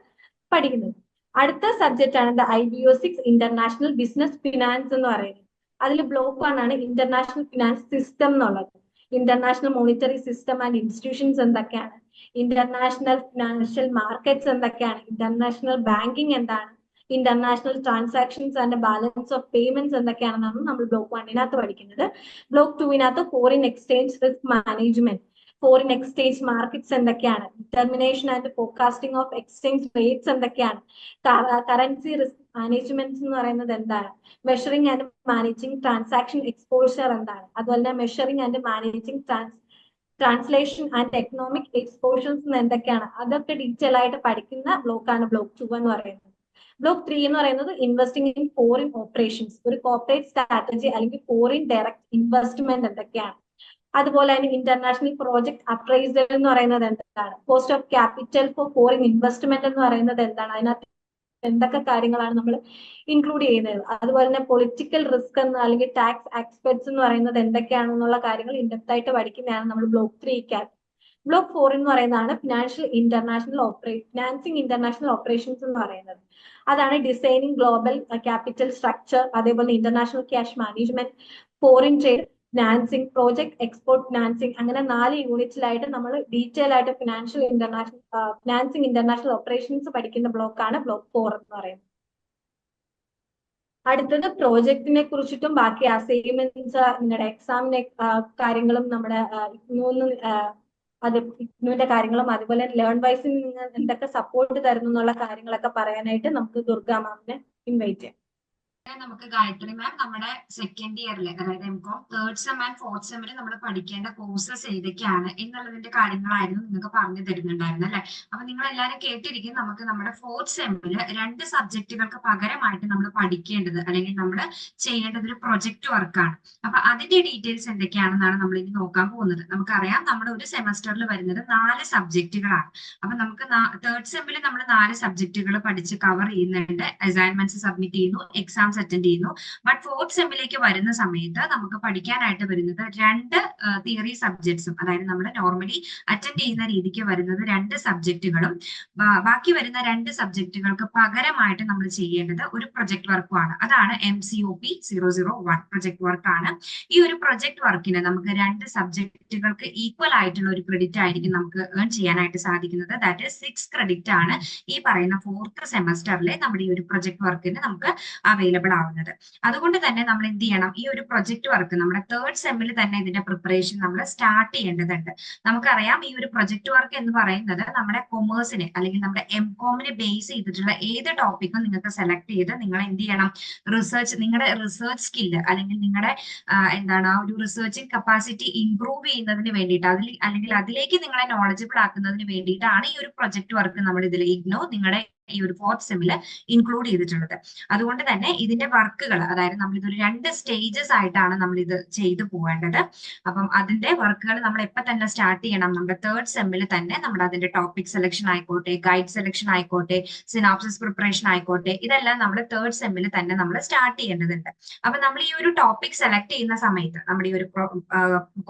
പഠിക്കുന്നത്. അടുത്ത സബ്ജക്റ്റ് ആണ് I B O six international business finance എന്ന് പറയുന്നത്. അതിൽ ബ്ലോക്ക് വൺ ആണ് ഇന്റർനാഷണൽ ഫിനാൻസ് സിസ്റ്റം എന്നുള്ളത്. International monetary system and institutions എന്തൊക്കെയാണ്? ഇന്റർനാഷണൽ ഫിനാൻഷ്യൽ മാർക്കറ്റ്സ് എന്തൊക്കെയാണ്? ഇന്റർനാഷണൽ ബാങ്കിങ് എന്താണ്? International transactions and balance of payments എന്തൊക്കെയാണെന്നാണ് നമ്മൾ ബ്ലോക്ക് വണ്ണിനകത്ത് പഠിക്കുന്നത്. Block ടുവിനകത്ത് foreign exchange risk management foreign exchange markets എന്തൊക്കെയാണ്? Determination and forecasting of exchange rates എന്തൊക്കെയാണ്? Currency risk management എന്ന് പറയുന്നത് എന്താണ്? Measuring and managing transaction exposure എന്താണ്? അതുപോലെ തന്നെ measuring and managing trans translation and economic exposures എന്തൊക്കെയാണ്? അതൊക്കെ ഡീറ്റെയിൽ ആയിട്ട് പഠിക്കുന്ന ബ്ലോക്കാണ് ബ്ലോക്ക് ടു എന്ന് പറയുന്നത്. ബ്ലോക്ക് ത്രീ എന്ന് പറയുന്നത് ഇൻവെസ്റ്റിംഗ് ഇൻ ഫോറിൻ ഓപ്പറേഷൻസ് ഒരു കോർപ്പറേറ്റ് സ്ട്രാറ്റജി അല്ലെങ്കിൽ ഫോറിൻ ഡയറക്ട് ഇൻവെസ്റ്റ്മെന്റ് എന്തൊക്കെയാണ്? അതുപോലെ തന്നെ ഇന്റർനാഷണൽ പ്രോജക്ട് അപ്രൈസൽ എന്ന് പറയുന്നത് എന്താണ്? Cost of capital for foreign investment എന്ന് പറയുന്നത് എന്താണ്? അതിനകത്ത് എന്തൊക്കെ കാര്യങ്ങളാണ് നമ്മൾ ഇൻക്ലൂഡ് ചെയ്യുന്നത്? അതുപോലെ തന്നെ പൊളിറ്റിക്കൽ റിസ്ക് എന്ന് അല്ലെങ്കിൽ ടാക്സ് എക്സ്പെർട്സ് എന്ന് പറയുന്നത് എന്തൊക്കെയാണെന്നുള്ള കാര്യങ്ങൾ ഇൻഡെപ്ത് ആയിട്ട് പഠിക്കുന്നതാണ് നമ്മൾ block three cap block four എന്ന് പറയുന്നതാണ് financial international ഓപ്പറേ financing international operations എന്ന് പറയുന്നത്. അതാണ് ഡിസൈനിങ് ഗ്ലോബൽ ക്യാപിറ്റൽ സ്ട്രക്ചർ അതേപോലെ international cash management foreign trade financing project export financing അങ്ങനെ നാല് യൂണിറ്റിലായിട്ട് നമ്മൾ ഡീറ്റെയിൽ ആയിട്ട് financial international financing international operations പഠിക്കുന്ന ബ്ലോക്കാണ് ബ്ലോക്ക് ഫോർ എന്ന് പറയുന്നത്. അടുത്തത് പ്രോജക്റ്റിനെ കുറിച്ചിട്ടും ബാക്കി അസൈൻമെന്റ്സ് നിങ്ങളുടെ എക്സാമിനെ കാര്യങ്ങളും നമ്മുടെ ഇഗ്നൂന്ന് അത് ഇഗ്നുവിന്റെ കാര്യങ്ങളും അതുപോലെ ലേൺ വൈസിൽ നിങ്ങൾ എന്തൊക്കെ സപ്പോർട്ട് തരുന്നു എന്നുള്ള കാര്യങ്ങളൊക്കെ പറയാനായിട്ട് നമുക്ക് ദുർഗാ മാമിനെ ഇൻവൈറ്റ് ചെയ്യാം. നമുക്ക് ഗായത്രി മാം നമ്മുടെ സെക്കൻഡ് ഇയറിൽ അതായത് M Com third sem and fourth സെമ്മിൽ നമ്മൾ പഠിക്കേണ്ട കോഴ്സസ് ഏതൊക്കെയാണ് എന്നുള്ളതിന്റെ കാര്യങ്ങളായിരുന്നു നിങ്ങൾക്ക് പറഞ്ഞു തരുന്നുണ്ടായിരുന്നു അല്ലെ അപ്പൊ നിങ്ങൾ എല്ലാവരും കേട്ടിരിക്കും നമുക്ക് നമ്മുടെ ഫോർത്ത് സെമ്മിൽ രണ്ട് സബ്ജക്റ്റുകൾക്ക് പകരമായിട്ട് നമ്മൾ പഠിക്കേണ്ടത് അല്ലെങ്കിൽ നമ്മൾ ചെയ്യേണ്ടത് ഒരു പ്രൊജക്ട് വർക്കാണ് അപ്പൊ അതിന്റെ ഡീറ്റെയിൽസ് എന്തൊക്കെയാണെന്നാണ് നമ്മൾ ഇനി നോക്കാൻ പോകുന്നത്. നമുക്കറിയാം നമ്മുടെ ഒരു സെമസ്റ്ററിൽ വരുന്നത് നാല് സബ്ജക്റ്റുകളാണ് അപ്പൊ നമുക്ക് തേർഡ് സെമ്മിൽ നമ്മൾ നാല് സബ്ജക്റ്റുകൾ പഠിച്ച് കവർ ചെയ്യുന്നുണ്ട്. അസൈൻമെന്റ്സ് സബ്മിറ്റ് ചെയ്യുന്നു. എക്സാംസ് എക്സാംസ് അറ്റൻഡ് ചെയ്യുന്നു ബട്ട് ഫോർത്ത് സെമ്മിലേക്ക് വരുന്ന സമയത്ത് നമുക്ക് പഠിക്കാനായിട്ട് വരുന്നത് രണ്ട് തിയറി സബ്ജക്ട്സും അതായത് നമ്മൾ നോർമലി അറ്റൻഡ് ചെയ്യുന്ന രീതിക്ക് വരുന്നത് രണ്ട് സബ്ജക്റ്റുകളും ബാക്കി വരുന്ന രണ്ട് സബ്ജക്റ്റുകൾക്ക് പകരമായിട്ട് നമ്മൾ ചെയ്യേണ്ടത് ഒരു പ്രൊജക്ട് വർക്കുമാണ് അതാണ് M C O P zero zero one project വർക്കാണ് ഈ ഒരു പ്രൊജക്ട് വർക്കിന് നമുക്ക് രണ്ട് സബ്ജക്റ്റുകൾക്ക് ഈക്വൽ ആയിട്ടുള്ള ഒരു ക്രെഡിറ്റ് ആയിരിക്കും നമുക്ക് ഏൺ ചെയ്യാനായിട്ട് സാധിക്കുന്നത്. ദാറ്റ് ഇസ് സിക്സ് ക്രെഡിറ്റ് ആണ് ഈ പറയുന്ന ഫോർത്ത് സെമസ്റ്ററിലെ നമ്മുടെ ഈ ഒരു പ്രൊജക്ട് വർക്കിന് നമുക്ക് അവൈലബിൾ ആവുന്നത്. അതുകൊണ്ട് തന്നെ നമ്മൾ എന്ത് ചെയ്യണം? ഈ ഒരു പ്രൊജക്ട് വർക്ക് നമ്മുടെ തേർഡ് സെമ്മിൽ തന്നെ ഇതിന്റെ പ്രിപ്പറേഷൻ നമ്മൾ സ്റ്റാർട്ട് ചെയ്യേണ്ടതുണ്ട്. നമുക്കറിയാം ഈ ഒരു പ്രൊജക്ട് വർക്ക് എന്ന് പറയുന്നത് നമ്മുടെ കൊമേഴ്സിനെ അല്ലെങ്കിൽ നമ്മുടെ എം കോമിനെ ബേസ് ചെയ്തിട്ടുള്ള ഏത് ടോപ്പിക്കും നിങ്ങൾക്ക് സെലക്ട് ചെയ്ത് നിങ്ങൾ എന്ത് ചെയ്യണം? റിസർച്ച് നിങ്ങളുടെ റിസർച്ച് സ്കില്ല് അല്ലെങ്കിൽ നിങ്ങളുടെ എന്താണ് ആ ഒരു റിസർച്ചിങ് കപ്പാസിറ്റി ഇംപ്രൂവ് ചെയ്യുന്നതിന് വേണ്ടിയിട്ട് അതിൽ അല്ലെങ്കിൽ അതിലേക്ക് നിങ്ങളെ നോളജബിൾ ആക്കുന്നതിന് വേണ്ടിയിട്ടാണ് ഈ ഒരു പ്രൊജക്ട് വർക്ക് നമ്മൾ ഇതിൽ ഇഗ്നോ നിങ്ങളുടെ ഈ ഒരു ഫോർത്ത് ഇൻക്ലൂഡ് ചെയ്തിട്ടുള്ളത്. അതുകൊണ്ട് തന്നെ ഇതിന്റെ വർക്കുകൾ അതായത് നമ്മൾ ഇതൊരു രണ്ട് സ്റ്റേജസ് ആയിട്ടാണ് നമ്മൾ ഇത് ചെയ്തു പോകേണ്ടത്. അപ്പം അതിന്റെ വർക്കുകൾ നമ്മൾ എപ്പോൾ തന്നെ സ്റ്റാർട്ട് ചെയ്യണം? നമ്മുടെ തേർഡ് സെമ്മിൽ തന്നെ നമ്മൾ അതിന്റെ ടോപ്പിക് സെലക്ഷൻ ആയിക്കോട്ടെ ഗൈഡ് സെലക്ഷൻ ആയിക്കോട്ടെ സിനാപ്സിസ് പ്രിപ്പറേഷൻ ആയിക്കോട്ടെ ഇതെല്ലാം നമ്മൾ തേർഡ് സെമ്മിൽ തന്നെ നമ്മൾ സ്റ്റാർട്ട് ചെയ്യേണ്ടതുണ്ട്. അപ്പൊ നമ്മൾ ഈ ഒരു ടോപ്പിക് സെലക്ട് ചെയ്യുന്ന സമയത്ത് നമ്മുടെ ഈ ഒരു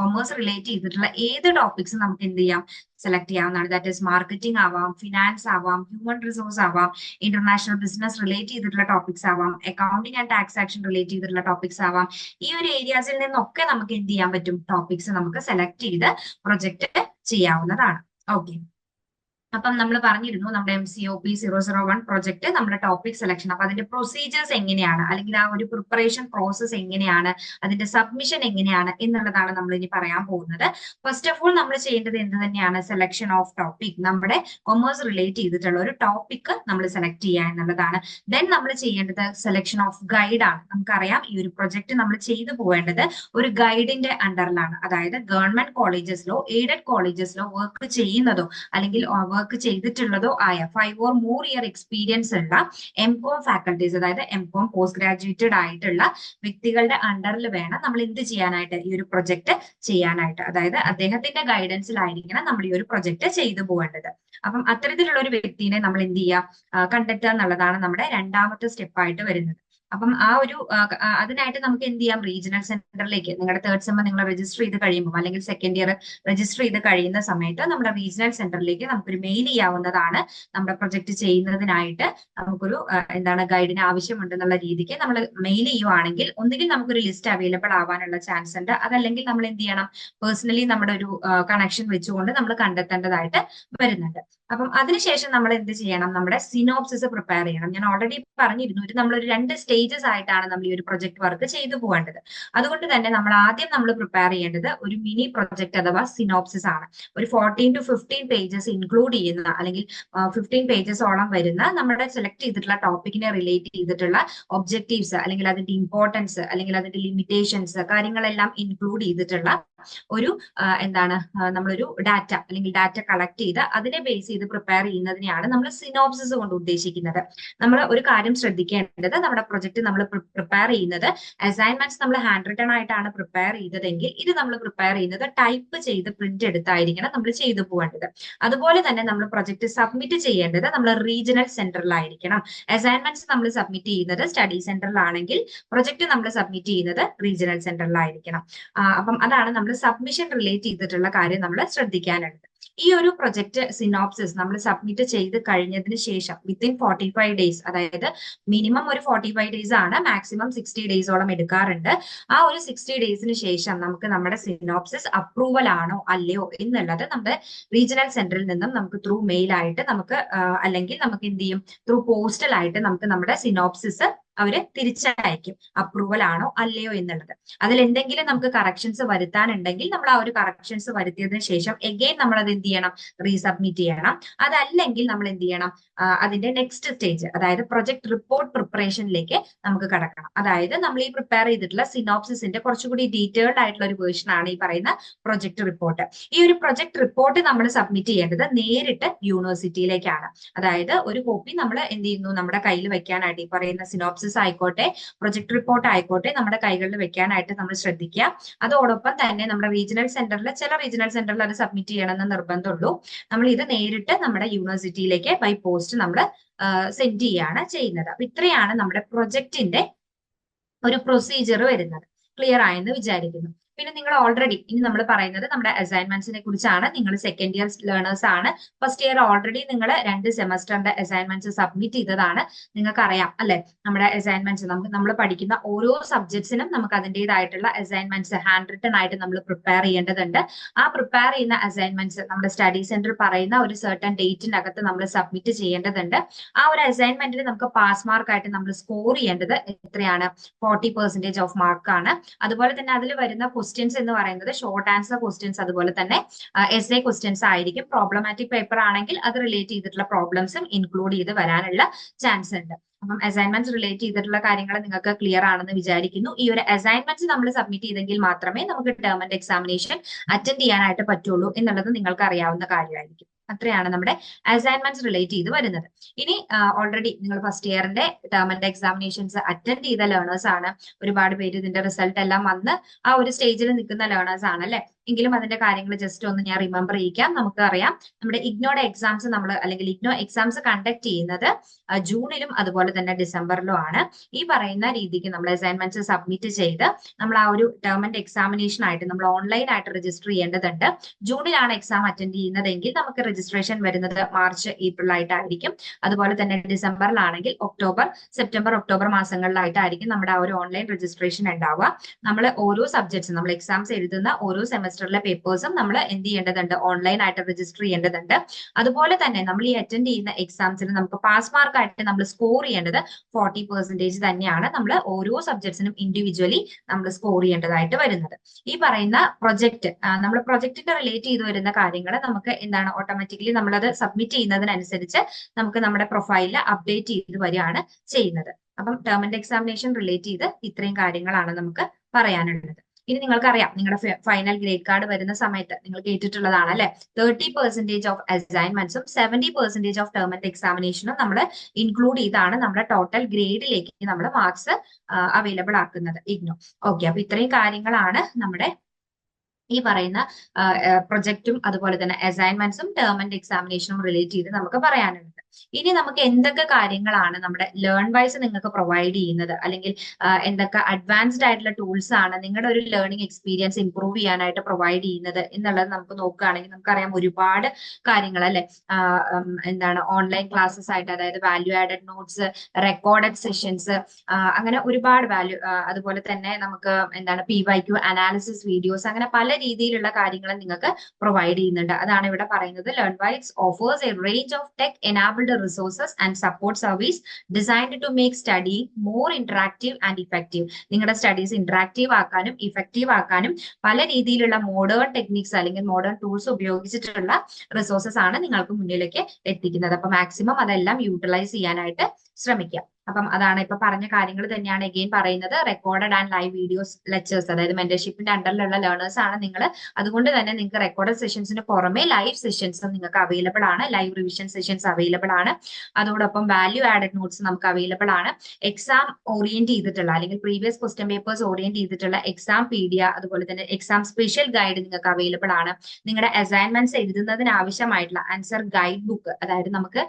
കൊമേഴ്സ് റിലേറ്റ് ചെയ്തിട്ടുള്ള ഏത് ടോപ്പിക്സ് നമുക്ക് എന്ത് ചെയ്യാം? സെലക്ട് ചെയ്യാവുന്നതാണ്. ദാറ്റ് ഈസ് മാർക്കറ്റിംഗ് ആവാം ഫിനാൻസ് ആവാം ഹ്യൂമൻ റിസോഴ്സ് ആവാം ഇന്റർനാഷണൽ ബിസിനസ് റിലേറ്റ് ചെയ്തിട്ടുള്ള ടോപ്പിക്സ് ആവാം accounting and taxation relate ചെയ്തിട്ടുള്ള ടോപ്പിക്സ് ആവാം. ഈ ഒരു ഏരിയാസിൽ നിന്നൊക്കെ നമുക്ക് എന്ത് ചെയ്യാൻ പറ്റും? ടോപ്പിക്സ് നമുക്ക് സെലക്ട് ചെയ്ത് പ്രൊജക്ട് ചെയ്യാവുന്നതാണ്. ഓക്കെ അപ്പം നമ്മൾ പറഞ്ഞിരുന്നു നമ്മുടെ M C O P zero zero one project നമ്മുടെ ടോപ്പിക് സെലക്ഷൻ അപ്പൊ അതിന്റെ പ്രൊസീജിയേഴ്സ് എങ്ങനെയാണ്? അല്ലെങ്കിൽ ആ ഒരു പ്രിപ്പറേഷൻ പ്രോസസ് എങ്ങനെയാണ്? അതിന്റെ സബ്മിഷൻ എങ്ങനെയാണ്? എന്നുള്ളതാണ് നമ്മൾ ഇനി പറയാൻ പോകുന്നത്. ഫസ്റ്റ് ഓഫ് ഓൾ നമ്മൾ ചെയ്യേണ്ടത് എന്ത് തന്നെയാണ്? സെലക്ഷൻ ഓഫ് ടോപ്പിക് നമ്മുടെ കൊമേഴ്സ് റിലേറ്റ് ചെയ്തിട്ടുള്ള ഒരു ടോപ്പിക് നമ്മൾ സെലക്ട് ചെയ്യുക എന്നുള്ളതാണ്. ദെൻ നമ്മൾ ചെയ്യേണ്ടത് സെലക്ഷൻ ഓഫ് ഗൈഡാണ് നമുക്കറിയാം ഈ ഒരു പ്രൊജക്ട് നമ്മൾ ചെയ്തു പോകേണ്ടത് ഒരു ഗൈഡിന്റെ അണ്ടറിലാണ് അതായത് ഗവൺമെന്റ് കോളേജസിലോ എയ്ഡഡ് കോളേജസിലോ വർക്ക് ചെയ്യുന്നതോ അല്ലെങ്കിൽ വർക്ക് ചെയ്തിട്ടുള്ളതോ ആയ five or more year experience ഉള്ള എം കോം ഫാക്കൽറ്റീസ് അതായത് എം കോം പോസ്റ്റ് ഗ്രാജുവേറ്റഡ് ആയിട്ടുള്ള വ്യക്തികളുടെ അണ്ടറിൽ വേണം നമ്മൾ എന്ത് ചെയ്യാനായിട്ട് ഈ ഒരു പ്രൊജക്ട് ചെയ്യാനായിട്ട്. അതായത് അദ്ദേഹത്തിന്റെ ഗൈഡൻസിലായിരിക്കണം നമ്മൾ ഈ ഒരു പ്രൊജക്ട് ചെയ്തു പോകേണ്ടത്. അപ്പം അത്തരത്തിലുള്ള ഒരു വ്യക്തിനെ നമ്മൾ എന്ത് ചെയ്യുക? കണ്ടെത്തുക എന്നുള്ളതാണ് നമ്മുടെ രണ്ടാമത്തെ സ്റ്റെപ്പായിട്ട് വരുന്നത്. അപ്പം ആ ഒരു അതിനായിട്ട് നമുക്ക് എന്ത് ചെയ്യാം? റീജിയണൽ സെന്ററിലേക്ക് നിങ്ങളുടെ തേർഡ് സെമ്മ നിങ്ങൾ രജിസ്റ്റർ ചെയ്ത് കഴിയുമ്പോൾ അല്ലെങ്കിൽ സെക്കൻഡ് ഇയർ രജിസ്റ്റർ ചെയ്ത് കഴിയുന്ന സമയത്ത് നമ്മുടെ റീജിയണൽ സെന്ററിലേക്ക് നമുക്കൊരു മെയിൽ ചെയ്യാവുന്നതാണ്. നമ്മുടെ പ്രൊജക്ട് ചെയ്യുന്നതിനായിട്ട് നമുക്കൊരു എന്താണ് ഗൈഡിന് ആവശ്യമുണ്ടെന്നുള്ള രീതിക്ക് നമ്മൾ മെയിൽ ചെയ്യുവാണെങ്കിൽ ഒന്നുകിൽ നമുക്കൊരു ലിസ്റ്റ് അവൈലബിൾ ആവാനുള്ള ചാൻസ് ഉണ്ട്. അതല്ലെങ്കിൽ നമ്മൾ എന്ത് ചെയ്യണം? പേഴ്സണലി നമ്മുടെ ഒരു കണക്ഷൻ വെച്ചുകൊണ്ട് നമ്മൾ കണ്ടെത്തേണ്ടതായിട്ട് വരുന്നുണ്ട്. അപ്പം അതിനുശേഷം നമ്മൾ എന്ത് ചെയ്യണം? നമ്മുടെ സിനോപ്സിസ് പ്രിപ്പയർ ചെയ്യണം. ഞാൻ ഓൾറെഡി പറഞ്ഞിരുന്നു ഒരു നമ്മളൊരു രണ്ട് സ്റ്റേജസ് ആയിട്ടാണ് നമ്മൾ ഈ ഒരു പ്രൊജക്ട് വർക്ക് ചെയ്തു പോകേണ്ടത്. അതുകൊണ്ട് തന്നെ നമ്മൾ ആദ്യം നമ്മൾ പ്രിപ്പയർ ചെയ്യേണ്ടത് ഒരു മിനി പ്രൊജക്ട് അഥവാ സിനോപ്സിസ് ആണ്. ഒരു fourteen to fifteen pages include ചെയ്യുന്ന അല്ലെങ്കിൽ ഫിഫ്റ്റീൻ പേജസോളം വരുന്ന നമ്മുടെ സെലക്ട് ചെയ്തിട്ടുള്ള ടോപ്പിക്കിനെ റിലേറ്റ് ചെയ്തിട്ടുള്ള ഒബ്ജക്റ്റീവ്സ് അല്ലെങ്കിൽ അതിന്റെ ഇമ്പോർട്ടൻസ് അല്ലെങ്കിൽ അതിന്റെ ലിമിറ്റേഷൻസ് കാര്യങ്ങളെല്ലാം ഇൻക്ലൂഡ് ചെയ്തിട്ടുള്ള ഒരു എന്താണ് നമ്മളൊരു ഡാറ്റ അല്ലെങ്കിൽ ഡാറ്റ കളക്ട് ചെയ്ത് അതിനെ ബേസ് ചെയ്ത് പ്രിപ്പയർ ചെയ്യുന്നതിനെയാണ് നമ്മൾ സിനോപ്സിസ് കൊണ്ട് ഉദ്ദേശിക്കുന്നത്. നമ്മൾ ഒരു കാര്യം ശ്രദ്ധിക്കേണ്ടത് നമ്മുടെ പ്രൊജക്ട് നമ്മൾ പ്രിപ്പയർ ചെയ്യുന്നത്. അസൈൻമെന്റ്സ് നമ്മൾ ഹാൻഡ് റിട്ടൺ ആയിട്ടാണ് പ്രിപ്പയർ ചെയ്തതെങ്കിൽ ഇത് നമ്മൾ പ്രിപ്പയർ ചെയ്യുന്നത് ടൈപ്പ് ചെയ്ത് പ്രിന്റ് എടുത്തായിരിക്കണം നമ്മൾ ചെയ്തു പോകേണ്ടത്. അതുപോലെ തന്നെ നമ്മൾ പ്രൊജക്ട് സബ്മിറ്റ് ചെയ്യേണ്ടത് നമ്മൾ റീജിയണൽ സെന്ററിലായിരിക്കണം അസൈൻമെന്റ്സ് നമ്മൾ സബ്മിറ്റ് ചെയ്യുന്നത് സ്റ്റഡി സെന്ററിലാണെങ്കിൽ പ്രൊജക്ട് നമ്മൾ സബ്മിറ്റ് ചെയ്യുന്നത് റീജിയണൽ സെന്ററിലായിരിക്കണം അപ്പം അതാണ് നമ്മൾ സബ്മിഷൻ റിലേറ്റ് ചെയ്തിട്ടുള്ള കാര്യം നമ്മൾ ശ്രദ്ധിക്കാനുള്ളത്. ഈ ഒരു പ്രൊജക്ട് സിനോപ്സിസ് നമ്മൾ സബ്മിറ്റ് ചെയ്ത് കഴിഞ്ഞതിന് ശേഷം വിത്തിൻ ഫോർട്ടി ഫൈവ് ഡേയ്സ് അതായത് മിനിമം ഒരു ഫോർട്ടി ഫൈവ് ഡേയ്സ് ആണ് മാക്സിമം സിക്സ്റ്റി ഡേയ്സോളം എടുക്കാറുണ്ട്. ആ ഒരു സിക്സ്റ്റി ഡേയ്സിന് ശേഷം നമുക്ക് നമ്മുടെ സിനോപ്സിസ് അപ്രൂവൽ ആണോ അല്ലയോ എന്നുള്ളത് നമ്മുടെ റീജിയണൽ സെന്ററിൽ നിന്നും നമുക്ക് ത്രൂ മെയിൽ ആയിട്ട് നമുക്ക് അല്ലെങ്കിൽ നമുക്ക് എന്ത് ചെയ്യും? ത്രൂ പോസ്റ്റൽ ആയിട്ട് നമുക്ക് നമ്മുടെ സിനോപ്സിസ് അവർ തിരിച്ചയക്കും. അപ്രൂവൽ ആണോ അല്ലയോ എന്നുള്ളത്. അതിൽ എന്തെങ്കിലും നമുക്ക് കറക്ഷൻസ് വരുത്താനുണ്ടെങ്കിൽ നമ്മൾ ആ ഒരു കറക്ഷൻസ് വരുത്തിയതിനു ശേഷം എഗെയിൻ നമ്മൾ അത് എന്ത് ചെയ്യണം? റീസബ്മിറ്റ് ചെയ്യണം. അതല്ലെങ്കിൽ നമ്മൾ എന്ത് ചെയ്യണം? അതിന്റെ നെക്സ്റ്റ് സ്റ്റേജ് അതായത് പ്രൊജക്ട് റിപ്പോർട്ട് പ്രിപ്പറേഷനിലേക്ക് നമുക്ക് കടക്കണം. അതായത് നമ്മൾ ഈ പ്രിപ്പയർ ചെയ്തിട്ടുള്ള സിനോപ്സിസിന്റെ കുറച്ചുകൂടി ഡീറ്റെയിൽഡ് ആയിട്ടുള്ള ഒരു വേർഷൻ ആണ് ഈ പറയുന്ന പ്രൊജക്ട് റിപ്പോർട്ട് ഈ ഒരു പ്രൊജക്ട് റിപ്പോർട്ട് നമ്മൾ സബ്മിറ്റ് ചെയ്യേണ്ടത് നേരിട്ട് യൂണിവേഴ്സിറ്റിയിലേക്കാണ് അതായത് ഒരു കോപ്പി നമ്മൾ എന്ത് ചെയ്യുന്നു? നമ്മുടെ കയ്യിൽ വെക്കാനായിട്ട് ഈ പറയുന്ന സിനോപ്സിസ് ആയിക്കോട്ടെ പ്രൊജക്ട് റിപ്പോർട്ട് ആയിക്കോട്ടെ നമ്മുടെ കൈകളിൽ വെക്കാനായിട്ട് നമ്മൾ ശ്രദ്ധിക്കുക. അതോടൊപ്പം തന്നെ നമ്മുടെ റീജിയണൽ സെന്ററിൽ ചില റീജിയണൽ സെന്ററിൽ അത് സബ്മിറ്റ് ചെയ്യണമെന്ന് നിർബന്ധമുള്ളൂ. നമ്മൾ ഇത് നേരിട്ട് നമ്മുടെ യൂണിവേഴ്സിറ്റിയിലേക്ക് ബൈ പോസ്റ്റ് നമ്മൾ സെൻഡ് ചെയ്യാണ് ചെയ്യുന്നത്. അപ്പൊ ഇത്രയാണ് നമ്മുടെ പ്രൊജക്ടിന്റെ ഒരു പ്രൊസീജിയർ വരുന്നത്. ക്ലിയർ ആയെന്ന് വിചാരിക്കുന്നു. പിന്നെ നിങ്ങൾ ഓൾറെഡി ഇനി നമ്മൾ പറയുന്നത് നമ്മുടെ അസൈൻമെന്റ്സിനെ കുറിച്ചാണ്. നിങ്ങൾ സെക്കൻഡ് ഇയർ ലേണേഴ്സ് ആണ്. ഫസ്റ്റ് ഇയർ ഓൾറെഡി നിങ്ങൾ രണ്ട് സെമസ്റ്ററിന്റെ അസൈൻമെന്റ്സ് സബ്മിറ്റ് ചെയ്തതാണ്. നിങ്ങൾക്ക് അറിയാം അല്ലെ? നമ്മുടെ അസൈൻമെന്റ്സ് നമുക്ക് നമ്മൾ പഠിക്കുന്ന ഓരോ സബ്ജക്ട്സിനും നമുക്ക് അതിന്റെതായിട്ടുള്ള അസൈൻമെന്റ്സ് ഹാൻഡ് റിട്ടൺ ആയിട്ട് നമ്മൾ പ്രിപ്പയർ ചെയ്യേണ്ടതുണ്ട്. ആ പ്രിപ്പയർ ചെയ്യുന്ന അസൈൻമെന്റ്സ് നമ്മുടെ സ്റ്റഡി സെന്റർ പറയുന്ന ഒരു സർട്ടൺ ഡേറ്റിനകത്ത് നമ്മൾ സബ്മിറ്റ് ചെയ്യേണ്ടതുണ്ട്. ആ ഒരു അസൈൻമെന്റിൽ നമുക്ക് പാസ് മാർക്ക് ആയിട്ട് നമ്മൾ സ്കോർ ചെയ്യേണ്ടത് എത്രയാണ്? ഫോർട്ടി പെർസെന്റേജ് ഓഫ് മാർക്കാണ് അതുപോലെ തന്നെ അതിൽ വരുന്ന ക്വസ്റ്റ്യൻസ് എന്ന് പറയുന്നത് ഷോർട്ട് ആൻസർ ക്വസ്റ്റ്യൻസ് അതുപോലെ തന്നെ എസ് എ ക്വസ്റ്റ്യൻസ് ആയിരിക്കും. പ്രോബ്ലമാറ്റിക് പേപ്പർ ആണെങ്കിൽ അത് റിലേറ്റ് ചെയ്തിട്ടുള്ള പ്രോബ്ലംസും ഇൻക്ലൂഡ് ചെയ്ത് വരാനുള്ള ചാൻസ് ഉണ്ട്. അപ്പം അസൈൻമെന്റ്സ് റിലേറ്റ് ചെയ്തിട്ടുള്ള കാര്യങ്ങൾ നിങ്ങൾക്ക് ക്ലിയർ ആണെന്ന് വിചാരിക്കുന്നു. ഈ ഒരു അസൈൻമെന്റ്സ് നമ്മൾ സബ്മിറ്റ് ചെയ്തെങ്കിൽ മാത്രമേ നമുക്ക് ടേം ആൻഡ് എക്സാമിനേഷൻ അറ്റൻഡ് ചെയ്യാനായിട്ട് പറ്റുള്ളൂ എന്നുള്ളത് നിങ്ങൾക്ക് അറിയാവുന്ന കാര്യമായിരിക്കും. അത്രയാണ് നമ്മുടെ അസൈൻമെന്റ്സ് റിലേറ്റ് ചെയ്ത് വരുന്നത്. ഇനി ഓൾറെഡി നിങ്ങൾ ഫസ്റ്റ് ഇയറിന്റെ ടേം ആൻഡ് എക്സാമിനേഷൻസ് അറ്റൻഡ് ചെയ്ത ലേണേഴ്സ് ആണ്. ഒരുപാട് പേര് ഇതിന്റെ റിസൾട്ട് എല്ലാം വന്ന് ആ ഒരു സ്റ്റേജിൽ നിൽക്കുന്ന ലേണേഴ്സ് ആണ് അല്ലെ? എങ്കിലും അതിന്റെ കാര്യങ്ങൾ ജസ്റ്റ് ഒന്ന് ഞാൻ റിമെമ്പർ ചെയ്യിക്കാം. നമുക്ക് അറിയാം. നമ്മുടെ ഇഗ്നോയുടെ എക്സാംസ് നമ്മൾ അല്ലെങ്കിൽ ഇഗ്നോ എക്സാംസ് കണ്ടക്ട് ചെയ്യുന്നത് ജൂണിലും അതുപോലെ തന്നെ ഡിസംബറിലും ആണ്. ഈ പറയുന്ന രീതിക്ക് നമ്മൾ അസൈൻമെന്റ്സ് സബ്മിറ്റ് ചെയ്ത് നമ്മൾ ആ ഒരു ടേം ആൻഡ് എക്സാമിനേഷൻ ആയിട്ട് നമ്മൾ ഓൺലൈൻ ആയിട്ട് രജിസ്റ്റർ ചെയ്യേണ്ടതുണ്ട്. ജൂണിലാണ് എക്സാം അറ്റൻഡ് ചെയ്യുന്നതെങ്കിൽ നമുക്ക് രജിസ്ട്രേഷൻ വരുന്നത് മാർച്ച് ഏപ്രിൽ ആയിട്ടായിരിക്കും അതുപോലെ തന്നെ ഡിസംബറിലാണെങ്കിൽ ഒക്ടോബർ സെപ്റ്റംബർ ഒക്ടോബർ മാസങ്ങളിലായിട്ടായിരിക്കും നമ്മുടെ ആ ഒരു ഓൺലൈൻ രജിസ്ട്രേഷൻ ഉണ്ടാവുക. നമ്മൾ ഓരോ സബ്ജക്ട്സും നമ്മൾ എക്സാംസ് എഴുതുന്ന ഓരോ സെമസ്റ്ററിലെ പേപ്പേഴ്സും നമ്മൾ എന്ത് ചെയ്യേണ്ടതുണ്ട്? ഓൺലൈൻ ആയിട്ട് രജിസ്റ്റർ ചെയ്യേണ്ടതുണ്ട്. അതുപോലെ തന്നെ നമ്മൾ ഈ അറ്റൻഡ് ചെയ്യുന്ന എക്സാംസിൽ നമുക്ക് പാസ് മാർക്ക് ആയിട്ട് നമ്മൾ സ്കോർ ചെയ്യേണ്ടത് ഫോർട്ടി പെർസെന്റേജ് തന്നെയാണ് നമ്മൾ ഓരോ സബ്ജക്ട്സിനും ഇൻഡിവിജ്വലി നമ്മൾ സ്കോർ ചെയ്യേണ്ടതായിട്ട് വരുന്നത്. ഈ പറയുന്ന പ്രൊജക്ട് നമ്മൾ പ്രൊജക്ടിന്റെ റിലേറ്റ് ചെയ്ത് വരുന്ന കാര്യങ്ങൾ നമുക്ക് എന്താണ് ഓട്ടോമാറ്റിക്കലി നമ്മളത് സബ്മിറ്റ് ചെയ്യുന്നതിനനുസരിച്ച് നമുക്ക് നമ്മുടെ പ്രൊഫൈലിൽ അപ്ഡേറ്റ് ചെയ്ത് വരികയാണ് ചെയ്യുന്നത്. അപ്പം ടേം ആൻഡ് എക്സാമിനേഷൻ റിലേറ്റ് ചെയ്ത് ഇത്രയും കാര്യങ്ങളാണ് നമുക്ക് പറയാനുള്ളത്. ഇനി നിങ്ങൾക്കറിയാം നിങ്ങളുടെ ഫൈനൽ ഗ്രേഡ് കാർഡ് വരുന്ന സമയത്ത് നിങ്ങൾ കേട്ടിട്ടുള്ളതാണ് അല്ലെ? Thirty percentage of അസൈൻമെന്റ്സും seventy percentage of term and എക്സാമിനേഷനും നമ്മൾ ഇൻക്ലൂഡ് ചെയ്താണ് നമ്മുടെ ടോട്ടൽ ഗ്രേഡിലേക്ക് നമ്മൾ മാർക്സ് അവൈലബിൾ ആക്കുന്നത്. ഇഗ്നോ ഓക്കെ അപ്പൊ ഇത്രയും കാര്യങ്ങളാണ് നമ്മുടെ ഈ പറയുന്ന പ്രൊജക്റ്റും അതുപോലെ തന്നെ അസൈൻമെന്റ്സും ടേം ആൻഡ് എക്സാമിനേഷനും റിലേറ്റ് ചെയ്ത് നമുക്ക് പറയാനുള്ളത് ഇനി നമുക്ക് എന്തൊക്കെ കാര്യങ്ങളാണ് നമ്മുടെ ലേൺ വൈസ് നിങ്ങൾക്ക് പ്രൊവൈഡ് ചെയ്യുന്നത്? അല്ലെങ്കിൽ എന്തൊക്കെ അഡ്വാൻസ്ഡ് ആയിട്ടുള്ള ടൂൾസ് ആണ് നിങ്ങളുടെ ഒരു ലേണിംഗ് എക്സ്പീരിയൻസ് ഇംപ്രൂവ് ചെയ്യാനായിട്ട് പ്രൊവൈഡ് ചെയ്യുന്നത് എന്നുള്ളത് നമുക്ക് നോക്കുകയാണെങ്കിൽ നമുക്കറിയാം ഒരുപാട് കാര്യങ്ങൾ അല്ലെ? എന്താണ് ഓൺലൈൻ ക്ലാസ്സസ് ആയിട്ട് അതായത് value added notes recorded sessions അങ്ങനെ ഒരുപാട് വാല്യൂ അതുപോലെ തന്നെ നമുക്ക് എന്താണ് P Y Q analysis videos അങ്ങനെ പല രീതിയിലുള്ള കാര്യങ്ങൾ നിങ്ങൾക്ക് പ്രൊവൈഡ് ചെയ്യുന്നുണ്ട്. അതാണ് ഇവിടെ പറയുന്നത് LearnWise offers a range of tech enabled resources and support service designed to make study more interactive and effective നിങ്ങളുടെ സ്റ്റഡീസ് ഇന്ററാക്റ്റീവ് ആക്കാനും ഇഫക്റ്റീവ് ആക്കാനും പല രീതിയിലുള്ള മോഡേൺ ടെക്നിക്സ് അല്ലെങ്കിൽ മോഡേൺ ടൂൾസ് ഉപയോഗിച്ചിട്ടുള്ള റിസോഴ്സസ് ആണ് നിങ്ങൾക്ക് മുന്നിലേക്ക് എത്തിക്കുന്നത്. അപ്പൊ മാക്സിമം അതെല്ലാം യൂട്ടിലൈസ് ചെയ്യാനായിട്ട് ശ്രമിക്കുക അപ്പം അതാണ് ഇപ്പൊ പറഞ്ഞ കാര്യങ്ങൾ തന്നെയാണ് എഗെയിൻ പറയുന്നത്. Recorded and live videos lectures അതായത് മെന്റർഷിപ്പിന്റെ അണ്ടറിലുള്ള ലേണേഴ്സ് ആണ് നിങ്ങൾ. അതുകൊണ്ട് തന്നെ നിങ്ങൾക്ക് റെക്കോർഡഡ് സെഷൻസിന് പുറമെ ലൈവ് സെഷൻസും നിങ്ങൾക്ക് അവൈലബിൾ ആണ്. ലൈവ് റിവിഷൻ സെഷൻസ് അവൈലബിൾ ആണ്. അതോടൊപ്പം വാല്യൂ ആഡഡ് നോട്ട്സ് നമുക്ക് അവൈലബിൾ ആണ്. എക്സാം ഓറിയന്റ് ചെയ്തിട്ടുള്ള അല്ലെങ്കിൽ പ്രീവിയസ് ക്വസ്റ്റ്യൻ പേപ്പേഴ്സ് ഓറിയന്റ് ചെയ്തിട്ടുള്ള എക്സാം പീഡിയ അതുപോലെ തന്നെ എക്സാം സ്പെഷ്യൽ ഗൈഡ് നിങ്ങൾക്ക് അവൈലബിൾ ആണ്. നിങ്ങളുടെ അസൈൻമെന്റ്സ് എഴുതുന്നതിന് ആവശ്യമായിട്ടുള്ള ആൻസർ ഗൈഡ് ബുക്ക് അതായത് നമുക്ക്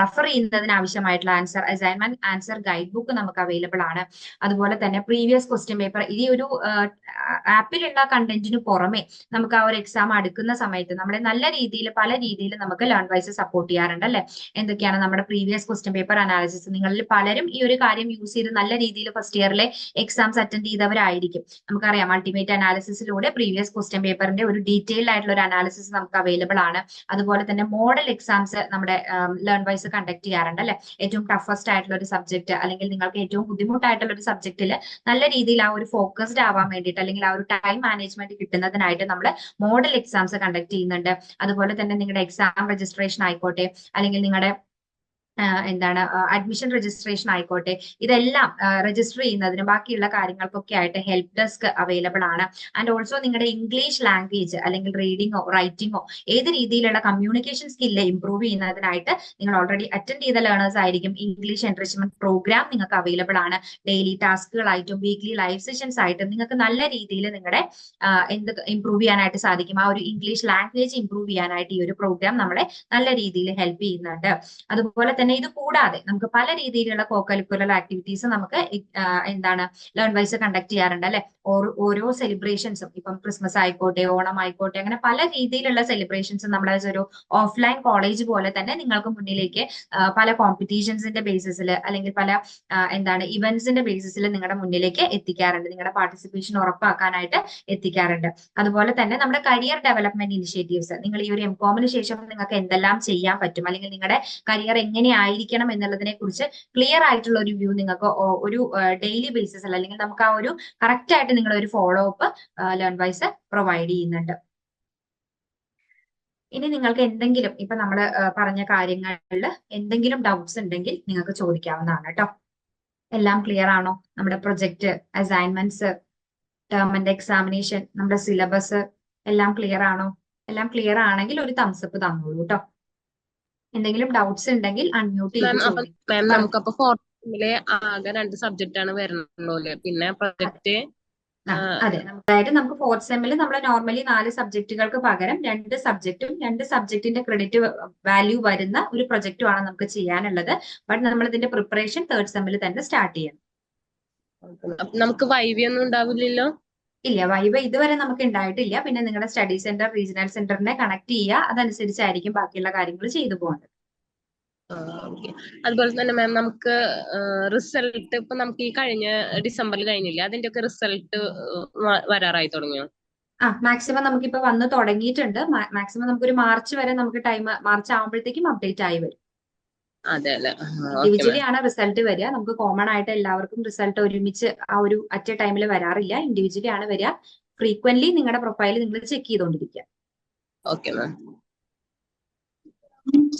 റഫർ ചെയ്യുന്നതിന് ആവശ്യമായിട്ടുള്ള answer assignment answer guide book നമുക്ക് അവൈലബിൾ ആണ്. അതുപോലെ തന്നെ പ്രീവിയസ് ക്വസ്റ്റ്യൻ പേപ്പർ ഈ ഒരു ആപ്പിലുള്ള കണ്ടന്റിന് പുറമെ നമുക്ക് ആ ഒരു എക്സാം അടുക്കുന്ന സമയത്ത് നമ്മളെ നല്ല രീതിയിൽ പല രീതിയിൽ നമുക്ക് ലേൺ വൈസ് സപ്പോർട്ട് ചെയ്യാറുണ്ട് അല്ലെ? എന്തൊക്കെയാണ് നമ്മുടെ പ്രീവിയസ് ക്വസ്റ്റ്യൻ പേപ്പർ അനാലിസിസ് നിങ്ങളിൽ പലരും ഈ ഒരു കാര്യം യൂസ് ചെയ്ത് നല്ല രീതിയിൽ ഫസ്റ്റ് ഇയറിലെ എക്സാംസ് അറ്റൻഡ് ചെയ്തവരായിരിക്കും. നമുക്കറിയാം അൾട്ടിമേറ്റ് അനാലിസിസിലൂടെ പ്രീവിയസ് ക്വസ്റ്റ്യൻ പേപ്പറിന്റെ ഒരു ഡീറ്റെയിൽഡ് ആയിട്ടുള്ള ഒരു അനാലിസിസ് നമുക്ക് അവൈലബിൾ ആണ്. അതുപോലെ തന്നെ മോഡൽ എക്സാംസ് നമ്മുടെ ലേൺ വൈസ് കണ്ടക്ട് ചെയ്യാറുണ്ട് അല്ലെ? ഏറ്റവും ടഫസ്റ്റ് ആയിട്ടുള്ള ഒരു സബ്ജക്ട് അല്ലെങ്കിൽ നിങ്ങൾക്ക് ഏറ്റവും ബുദ്ധിമുട്ടായിട്ടുള്ള ഒരു സബ്ജക്റ്റിൽ നല്ല രീതിയിൽ ആ ഒരു ഫോക്കസ്ഡ് ആവാൻ വേണ്ടിയിട്ട് അല്ലെങ്കിൽ ആ ഒരു ടൈം മാനേജ്മെന്റ് കിട്ടുന്നതിനായിട്ട് നമ്മൾ മോഡൽ എക്സാംസ് കണ്ടക്ട് ചെയ്യുന്നുണ്ട്. അതുപോലെ തന്നെ നിങ്ങളുടെ എക്സാം രജിസ്ട്രേഷൻ ആയിക്കോട്ടെ അല്ലെങ്കിൽ നിങ്ങളുടെ എന്താണ് അഡ്മിഷൻ രജിസ്ട്രേഷൻ ആയിക്കോട്ടെ. ഇതെല്ലാം രജിസ്റ്റർ ചെയ്യുന്നതിനും ബാക്കിയുള്ള കാര്യങ്ങൾക്കൊക്കെ ആയിട്ട് ഹെൽപ്പ് ഡെസ്ക് അവൈലബിൾ ആണ്. ആൻഡ് ഓൾസോ നിങ്ങളുടെ ഇംഗ്ലീഷ് ലാംഗ്വേജ് അല്ലെങ്കിൽ റീഡിങ്ങോ റൈറ്റിംഗോ ഏത് രീതിയിലുള്ള കമ്മ്യൂണിക്കേഷൻ സ്കില്ല് ഇംപ്രൂവ് ചെയ്യുന്നതിനായിട്ട് നിങ്ങൾ ഓൾറെഡി അറ്റൻഡ് ചെയ്ത ലേണേഴ്സ് ആയിരിക്കും ഇംഗ്ലീഷ് എൻറിച്ച്മെന്റ് പ്രോഗ്രാം നിങ്ങൾക്ക് അവൈലബിൾ ആണ്. ഡെയിലി ടാസ്കുകളായിട്ടും വീക്ക്ലി ലൈവ് സെഷൻസ് ആയിട്ടും നിങ്ങൾക്ക് നല്ല രീതിയിൽ നിങ്ങളുടെ എന്ത് ഇംപ്രൂവ് ചെയ്യാനായിട്ട് സാധിക്കും. ആ ഒരു ഇംഗ്ലീഷ് ലാംഗ്വേജ് ഇംപ്രൂവ് ചെയ്യാനായിട്ട് ഈ ഒരു പ്രോഗ്രാം നമ്മളെ നല്ല രീതിയിൽ ഹെൽപ്പ് ചെയ്യുന്നുണ്ട്. അതുപോലെ തന്നെ തന്നെ ഇത് കൂടാതെ നമുക്ക് പല രീതിയിലുള്ള കോ കരിക്കുലർ ആക്ടിവിറ്റീസ് നമുക്ക് എന്താണ് ലേൺ വൈസ് കണ്ടക്ട് ചെയ്യാറുണ്ട് അല്ലെ? ഓരോ സെലിബ്രേഷൻസും ഇപ്പം ക്രിസ്മസ് ആയിക്കോട്ടെ ഓണം ആയിക്കോട്ടെ അങ്ങനെ പല രീതിയിലുള്ള സെലിബ്രേഷൻസ് നമ്മുടെ ഒരു ഓഫ്ലൈൻ കോളേജ് പോലെ തന്നെ നിങ്ങൾക്ക് മുന്നിലേക്ക് പല കോമ്പറ്റീഷൻസിന്റെ ബേസിസിൽ അല്ലെങ്കിൽ പല എന്താണ് ഇവന്റ്സിന്റെ ബേസിസിൽ നിങ്ങളുടെ മുന്നിലേക്ക് എത്തിക്കാറുണ്ട്. നിങ്ങളുടെ പാർട്ടിസിപ്പേഷൻ ഉറപ്പാക്കാനായിട്ട് എത്തിക്കാറുണ്ട്. അതുപോലെ തന്നെ നമ്മുടെ കരിയർ ഡെവലപ്മെന്റ് ഇനിഷ്യേറ്റീവ്സ് നിങ്ങൾ ഈ ഒരു എം കോമിന് ശേഷം നിങ്ങൾക്ക് എന്തെല്ലാം ചെയ്യാൻ പറ്റും? അല്ലെങ്കിൽ നിങ്ങളുടെ കരിയർ എങ്ങനെ ആയിരിക്കണം എന്നുള്ളതിനെ കുറിച്ച് ക്ലിയർ ആയിട്ടുള്ള ഒരു വ്യൂ നിങ്ങൾക്ക് ഒരു ഡെയിലി ബേസിസിൽ അല്ലെങ്കിൽ നമുക്ക് ആ ഒരു കറക്റ്റ് ആയിട്ട് നിങ്ങൾ ഒരു follow up learn wise provide ചെയ്യുന്നുണ്ട്. ഇനി നിങ്ങൾക്ക് എന്തെങ്കിലും ഇപ്പൊ നമ്മൾ പറഞ്ഞ കാര്യങ്ങളിൽ എന്തെങ്കിലും ഡൗട്ട്സ് ഉണ്ടെങ്കിൽ നിങ്ങൾക്ക് ചോദിക്കാവുന്നതാണ് കേട്ടോ എല്ലാം ക്ലിയർ ആണോ? നമ്മുടെ project assignments term and examination നമ്മുടെ സിലബസ് എല്ലാം ക്ലിയർ ആണോ? എല്ലാം ക്ലിയർ ആണെങ്കിൽ ഒരു തംസപ്പ് തന്നോളൂ കേട്ടോ എന്തെങ്കിലും ഡൗട്ട്സ് ഉണ്ടെങ്കിൽ അൺമ്യൂട്ട് ചെയ്ത് നമുക്കപ്പൊ ആകെ രണ്ട് സബ്ജക്റ്റ് ആണ് വരുന്നത് പിന്നെ പ്രൊജക്ട് അതെ. അതായത് നമുക്ക് ഫോർത്ത് സെമ്മിൽ നമ്മൾ നോർമലി നാല് സബ്ജക്റ്റുകൾക്ക് പകരം രണ്ട് സബ്ജക്റ്റും രണ്ട് സബ്ജക്റ്റിന്റെ ക്രെഡിറ്റ് വാല്യൂ വരുന്ന ഒരു പ്രൊജക്റ്റും ആണ് നമുക്ക് ചെയ്യാനുള്ളത്. ബട്ട് നമ്മൾ ഇതിന്റെ പ്രിപ്പറേഷൻ തേർഡ് സെമ്മിൽ തന്നെ സ്റ്റാർട്ട് ചെയ്യണം. നമുക്ക് വൈവി ഒന്നും ഉണ്ടാവില്ലല്ലോ? ഇല്ല വൈവ ഇതുവരെ നമുക്ക് ഉണ്ടായിട്ടില്ല പിന്നെ നിങ്ങളുടെ സ്റ്റഡി സെന്റർ റീജിയണൽ സെന്ററിനെ കണക്ട് ചെയ്യുക അതനുസരിച്ചായിരിക്കും ബാക്കിയുള്ള കാര്യങ്ങൾ ചെയ്തു പോകേണ്ടത് ആ, അതുപോലെ തന്നെ മാം നമുക്ക് റിസൾട്ട് ഇപ്പൊ നമുക്ക് ഈ കഴിഞ്ഞ ഡിസംബറിൽ കഴിഞ്ഞില്ല? അതിന്റെ ഒക്കെ റിസൾട്ട് വരാറായി തുടങ്ങിയോ? ആ മാക്സിമം നമുക്കിപ്പോ വന്ന് തുടങ്ങിയിട്ടുണ്ട്. മാക്സിമം നമുക്കൊരു മാർച്ച് വരെ നമുക്ക് ടൈം മാർച്ച് ആകുമ്പോഴത്തേക്കും അപ്ഡേറ്റ് ആയി വരും. ഇൻഡിവിജ്വലി ആണ് റിസൾട്ട് വരിക. നമുക്ക് കോമൺ ആയിട്ട് എല്ലാവർക്കും റിസൾട്ട് ഒരുമിച്ച് ആ ഒരു അറ്റ് എ ടൈമിൽ വരാറില്ല. ഇൻഡിവിജ്വലി ആണ് വരിക. ഫ്രീക്വന്റ്ലി നിങ്ങളുടെ പ്രൊഫൈൽ നിങ്ങൾ ചെക്ക് ചെയ്തുകൊണ്ടിരിക്കുക ഓക്കെ മാം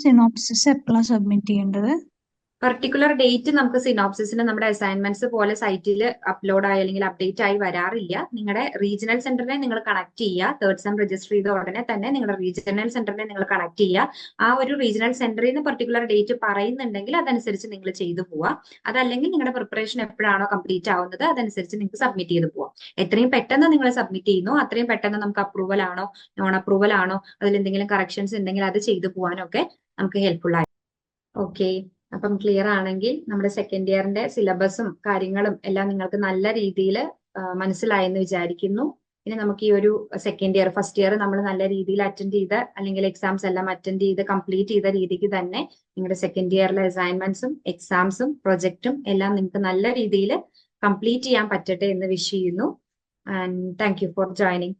സിനോപ്സിസ് എപ്പോഴാണ് സബ്മിറ്റ് ചെയ്യേണ്ടത്? പെർട്ടിക്കുലർ ഡേറ്റ് നമുക്ക് സിനോപ്സിസിന് നമ്മുടെ അസൈൻമെന്റ്സ് പോലെ സൈറ്റിൽ അപ്ലോഡ് ആയി അല്ലെങ്കിൽ അപ്ഡേറ്റ് ആയി വരാറില്ല. നിങ്ങളുടെ റീജിയണൽ സെന്ററിനെ നിങ്ങൾ കണക്ട് ചെയ്യുക. തേർഡ് സെം രജിസ്റ്റർ ചെയ്ത ഉടനെ തന്നെ നിങ്ങളുടെ റീജിയണൽ സെന്ററിനെ നിങ്ങൾ കണക്ട് ചെയ്യുക. ആ ഒരു റീജിയണൽ സെന്ററിൽ നിന്ന് പെർട്ടിക്കുലർ ഡേറ്റ് പറയുന്നുണ്ടെങ്കിൽ അതനുസരിച്ച് നിങ്ങൾ ചെയ്തു പോവുക. അതല്ലെങ്കിൽ നിങ്ങളുടെ പ്രിപ്പറേഷൻ എപ്പോഴാണോ കംപ്ലീറ്റ് ആവുന്നത് അതനുസരിച്ച് നിങ്ങൾക്ക് സബ്മിറ്റ് ചെയ്ത് പോവാം. എത്രയും പെട്ടെന്ന് നിങ്ങൾ സബ്മിറ്റ് ചെയ്യുന്നു അത്രയും പെട്ടെന്ന് നമുക്ക് അപ്രൂവൽ ആണോ നോൺ അപ്രൂവൽ ആണോ അതിൽ എന്തെങ്കിലും കറക്ഷൻസ് ഉണ്ടെങ്കിൽ അത് ചെയ്തു പോകാനൊക്കെ നമുക്ക് ഹെൽപ്ഫുൾ ആയി. ഓക്കെ അപ്പം ക്ലിയർ ആണെങ്കിൽ നമ്മുടെ സെക്കൻഡ് ഇയറിന്റെ സിലബസും കാര്യങ്ങളും എല്ലാം നിങ്ങൾക്ക് നല്ല രീതിയിൽ മനസ്സിലായെന്ന് വിചാരിക്കുന്നു. ഇനി നമുക്ക് ഈ ഒരു സെക്കൻഡ് ഇയർ ഫസ്റ്റ് ഇയർ നമ്മൾ നല്ല രീതിയിൽ അറ്റൻഡ് ചെയ്ത് അല്ലെങ്കിൽ എക്സാംസ് എല്ലാം അറ്റൻഡ് ചെയ്ത് കംപ്ലീറ്റ് ചെയ്ത രീതിക്ക് തന്നെ നിങ്ങളുടെ സെക്കൻഡ് ഇയറിലെ അസൈൻമെന്റ്സും എക്സാംസും പ്രൊജക്റ്റും എല്ലാം നിങ്ങൾക്ക് നല്ല രീതിയിൽ കംപ്ലീറ്റ് ചെയ്യാൻ പറ്റട്ടെ എന്ന് വിഷ് ചെയ്യുന്നു. And thank you for joining